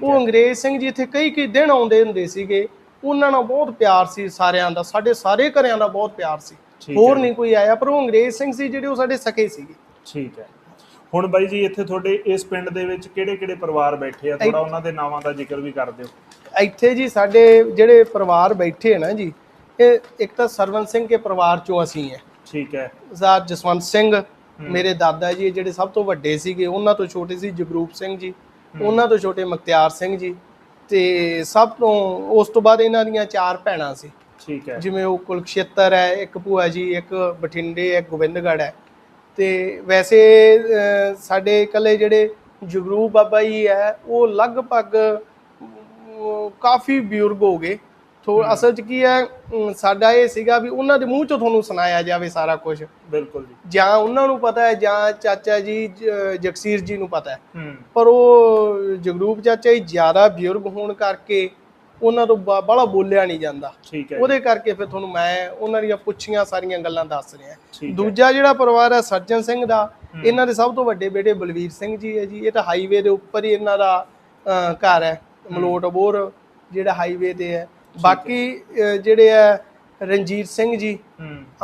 ਉਹ ਅੰਗਰੇਜ਼ ਸਿੰਘ ਜੀ ਇੱਥੇ ਕਈ ਕਈ ਦਿਨ ਆਉਂਦੇ ਹੁੰਦੇ ਸੀਗੇ। ਉਹਨਾਂ ਨਾਲ ਬਹੁਤ ਪਿਆਰ ਸੀ ਸਾਰਿਆਂ ਦਾ। ਸਾਡੇ ਸਾਰੇ ਘਰਿਆਂ ਦਾ ਬਹੁਤ ਪਿਆਰ ਸੀ। ਹੋਰ। ਨਹੀਂ ਕੋਈ ਆਇਆ ਪਰ ਉਹ ਅੰਗਰੇਜ਼ ਸਿੰਘ ਸੀ ਜਿਹੜੇ ਉਹ ਸਾਡੇ ਸਕੇ ਸੀਗੇ। ਠੀਕ ਹੈ। ਹੁਣ ਬਾਈ ਜੀ ਇੱਥੇ ਤੁਹਾਡੇ ਇਸ ਪਿੰਡ ਦੇ ਵਿੱਚ ਕਿਹੜੇ ਕਿਹੜੇ ਪਰਿਵਾਰ ਬੈਠੇ ਆ? ਥੋੜਾ ਉਹਨਾਂ ਦੇ ਨਾਵਾਂ ਦਾ ਜ਼ਿਕਰ ਵੀ ਕਰ ਦਿਓ। ਇੱਥੇ ਜੀ ਸਾਡੇ ਜਿਹੜੇ ਪਰਿਵਾਰ ਬੈਠੇ ਆ ਨਾ ਜੀ ਇਹ ਇੱਕ ਤਾਂ ਸਰਵਨ ਸਿੰਘ ਕੇ ਪਰਿਵਾਰ ਚੋਂ ਅਸੀਂ ਹੈ ਠੀਕ ਹੈ। ਸਰਦਾਰ ਜਸਵੰਤ ਸਿੰਘ ਮੇਰੇ ਦਾਦਾ ਜੀ ਜਿਹੜੇ ਸਭ ਤੋਂ ਵੱਡੇ ਸੀਗੇ ਉਹਨਾਂ ਤੋਂ ਛੋਟੇ ਸੀ ਜਗਰੂਪ ਸਿੰਘ ਜੀ ਉਹਨਾਂ ਤੋਂ ਛੋਟੇ ਮਖਤਿਆਰ ਸਿੰਘ ਜੀ ਤੇ ਸਭ ਤੋਂ ਉਸ ਤੋਂ ਬਾਅਦ ਇਹਨਾਂ ਦੀਆਂ ਚਾਰ ਭੈਣਾਂ ਸੀ। ਠੀਕ ਹੈ। ਜਿਵੇਂ ਉਹ ਕੁਲਕਸ਼ੇਤਰ ਹੈ ਇੱਕ ਭੂਆ ਜੀ ਇੱਕ ਬਠਿੰਡੇ ਇੱਕ ਗੋਬਿੰਦਗੜ੍ਹ ਹੈ। ਤੇ ਵੈਸੇ ਸਾਡੇ ਇਕੱਲੇ ਜਿਹੜੇ ਜਗਰੂਪ ਬਾਬਾ ਜੀ ਹੈ ਉਹ ਲਗਭਗ ਕਾਫੀ ਬਜ਼ੁਰਗ ਹੋ ਗਏ। ਥੋ ਅਸਲ 'ਚ ਕੀ ਹੈ ਸਾਡਾ ਇਹ ਸੀਗਾ ਵੀ ਉਹਨਾਂ ਦੇ ਮੂੰਹ 'ਚੋਂ ਤੁਹਾਨੂੰ ਸੁਣਾਇਆ ਜਾਵੇ ਸਾਰਾ ਕੁਝ ਬਿਲਕੁਲ ਜੀ। ਜਾਂ ਉਹਨਾਂ ਨੂੰ ਪਤਾ ਹੈ ਜਾਂ ਚਾਚਾ ਜੀ ਜਗਸੀਰ ਜੀ ਨੂੰ ਪਤਾ ਹੈ। ਪਰ ਉਹ ਜਗਰੂਪ ਚਾਚਾ ਜੀ ਜ਼ਿਆਦਾ ਬਜ਼ੁਰਗ ਹੋਣ ਕਰਕੇ ਉਹਨਾਂ ਤੋਂ ਬੜਾ ਬੋਲਿਆ ਨਹੀਂ ਜਾਂਦਾ। ਠੀਕ ਹੈ ਉਹਦੇ ਕਰਕੇ ਫਿਰ ਤੁਹਾਨੂੰ ਮੈਂ ਉਹਨਾਂ ਦੀਆਂ ਪੁੱਛੀਆਂ ਸਾਰੀਆਂ ਗੱਲਾਂ ਦੱਸ ਰਿਹਾ। ਦੂਜਾ ਜਿਹੜਾ ਪਰਿਵਾਰ ਹੈ ਸੱਜਣ ਸਿੰਘ ਦਾ ਇਹਨਾਂ ਦੇ ਸਭ ਤੋਂ ਵੱਡੇ ਬੇਟੇ ਬਲਵੀਰ ਸਿੰਘ ਜੀ ਹੈ ਜੀ। ਇਹ ਤਾਂ ਹਾਈਵੇ ਦੇ ਉੱਪਰ ਹੀ ਇਹਨਾਂ ਦਾ ਘਰ ਹੈ ਮਲੋਟ ਅਬੋਰ ਜਿਹੜਾ ਹਾਈਵੇ ਤੇ ਹੈ। ਬਾਕੀ ਜਿਹੜੇ ਹੈ ਰਣਜੀਤ ਸਿੰਘ ਜੀ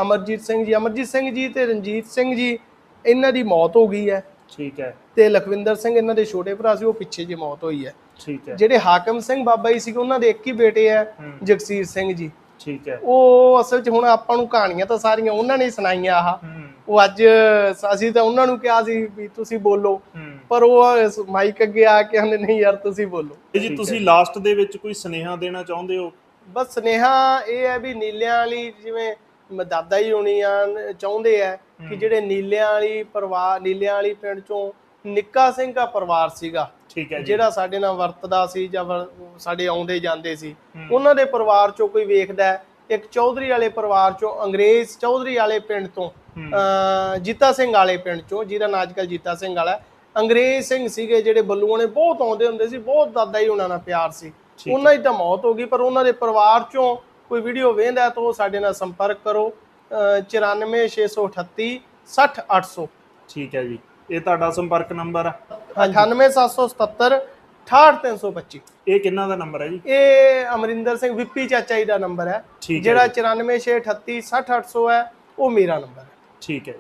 ਅਮਰਜੀਤ ਸਿੰਘ ਜੀ। ਅਮਰਜੀਤ ਸਿੰਘ ਜੀ ਤੇ ਰਣਜੀਤ ਸਿੰਘ ਜੀ ਇਹਨਾਂ ਦੀ ਮੌਤ ਹੋ ਗਈ ਹੈ। ਠੀਕ ਹੈ। ਤੇ ਲਖਵਿੰਦਰ ਸਿੰਘ ਇਹਨਾਂ ਦੇ ਛੋਟੇ ਭਰਾ ਸੀ ਉਹ ਪਿੱਛੇ ਜੀ ਮੌਤ ਹੋਈ ਹੈ। ਠੀਕ ਹੈ। ਜਿਹੜੇ ਹਾਕਮ ਸਿੰਘ ਬਾਬਾ ਜੀ ਸੀਗੇ ਉਹਨਾਂ ਦੇ ਇੱਕ ਹੀ ਬੇਟੇ ਹੂੰ। ਜਗਸੀਰ ਸਿੰਘ ਜੀ। ਠੀਕ ਹੈ। ਉਹ ਅਸਲ 'ਚ ਹੁਣ ਆਪਾਂ ਨੂੰ ਕਹਾਣੀਆਂ ਤਾਂ ਸਾਰੀਆਂ ਉਹਨਾਂ ਨੇ ਸੁਣਾਈਆਂ ਆਹ। ਉਹ ਅੱਜ ਅਸੀਂ ਤਾਂ ਉਹਨਾਂ ਨੂੰ ਕਿਹਾ ਸੀ ਵੀ ਤੁਸੀਂ ਬੋਲੋ। ਪਰ ਉਹ ਮਾਈਕ ਅੱਗੇ ਆ ਕੇ ਕਹਿੰਦੇ ਨਹੀਂ ਯਾਰ ਤੁਸੀਂ ਬੋਲੋ। ਜੀ ਤੁਸੀਂ ਲਾਸਟ ਦੇ ਵਿੱਚ ਕੋਈ ਸੁਨੇਹਾ ਦੇਣਾ ਚਾਹੁੰਦੇ ਹੋ? ਬਸ ਸੁਨੇਹਾ ਇਹ ਹੈ ਵੀ ਨੀਲਿਆਂ ਵਾਲੀ ਜਿਵੇਂ ਦਾਦਾ ਹੀ ਹੋਣੀ ਆ ਚਾਹੁੰਦੇ ਆ ਕਿ ਜਿਹੜੇ ਨੀਲਿਆਂ ਵਾਲੀ ਪਰਿਵਾਰ ਨੀਲਿਆਂ ਵਾਲੀ ਪਿੰਡ ਚੋਂ ਨਿੱਕਾ ਸਿੰਘ ਦਾ ਪਰਿਵਾਰ ਸੀਗਾ। ਠੀਕ ਹੈ ਜੀ। ਜਿਹੜਾ ਸਾਡੇ ਨਾਲ ਵਰਤਦਾ ਸੀ ਜਾਂ ਸਾਡੇ ਆਉਂਦੇ ਜਾਂਦੇ ਸੀ। ਉਹਨਾਂ ਦੇ ਪਰਿਵਾਰ ਚੋਂ ਕੋਈ ਵੇਖਦਾ ਇੱਕ ਚੌਧਰੀ ਵਾਲੇ ਪਰਿਵਾਰ ਚੋਂ ਅੰਗਰੇਜ਼ ਚੌਧਰੀ ਵਾਲੇ ਪਿੰਡ ਤੋਂ ਜੀਤਾ ਸਿੰਘ ਵਾਲੇ ਪਿੰਡ ਚੋਂ ਜਿਹਦਾ ਨਾਂ ਅੱਜਕੱਲ ਜੀਤਾ ਸਿੰਘ ਵਾਲਾ। ਅੰਗਰੇਜ਼ ਸਿੰਘ ਸੀਗੇ ਜਿਹੜੇ ਬੱਲੂਆਂ ਨੇ ਬਹੁਤ ਆਉਂਦੇ ਹੁੰਦੇ ਸੀ ਬਹੁਤ ਦਾਦਾ ਹੀ ਉਹਨਾਂ ਨਾਲ ਪਿਆਰ ਸੀ। ਉਹਨਾਂ ਦੀ ਤਾਂ ਮੌਤ ਹੋ ਗਈ ਪਰ ਉਹਨਾਂ ਦੇ ਪਰਿਵਾਰ ਚੋਂ ਕੋਈ ਵੀਡੀਓ ਵੇਖਦਾ ਤਾਂ ਉਹ ਸਾਡੇ ਨਾਲ ਸੰਪਰਕ ਕਰੋ। ਅਹ, 94638 60800 ਠੀਕ ਹੈ ਜੀ। ਇਹ ਤੁਹਾਡਾ ਸੰਪਰਕ ਨੰਬਰ ਆ? 98777 68325 ਇਹ ਕਿੰਨਾ ਦਾ ਨੰਬਰ ਹੈ ਜੀ? ਇਹ ਅਮਰਿੰਦਰ ਸਿੰਘ ਵਿਪੀ ਚਾਚਾ ਜੀ ਦਾ ਨੰਬਰ ਹੈ। ਠੀਕ ਹੈ ਜਿਹੜਾ 94638 60800 ਹੈ ਉਹ ਮੇਰਾ ਨੰਬਰ ਹੈ। ਠੀਕ ਹੈ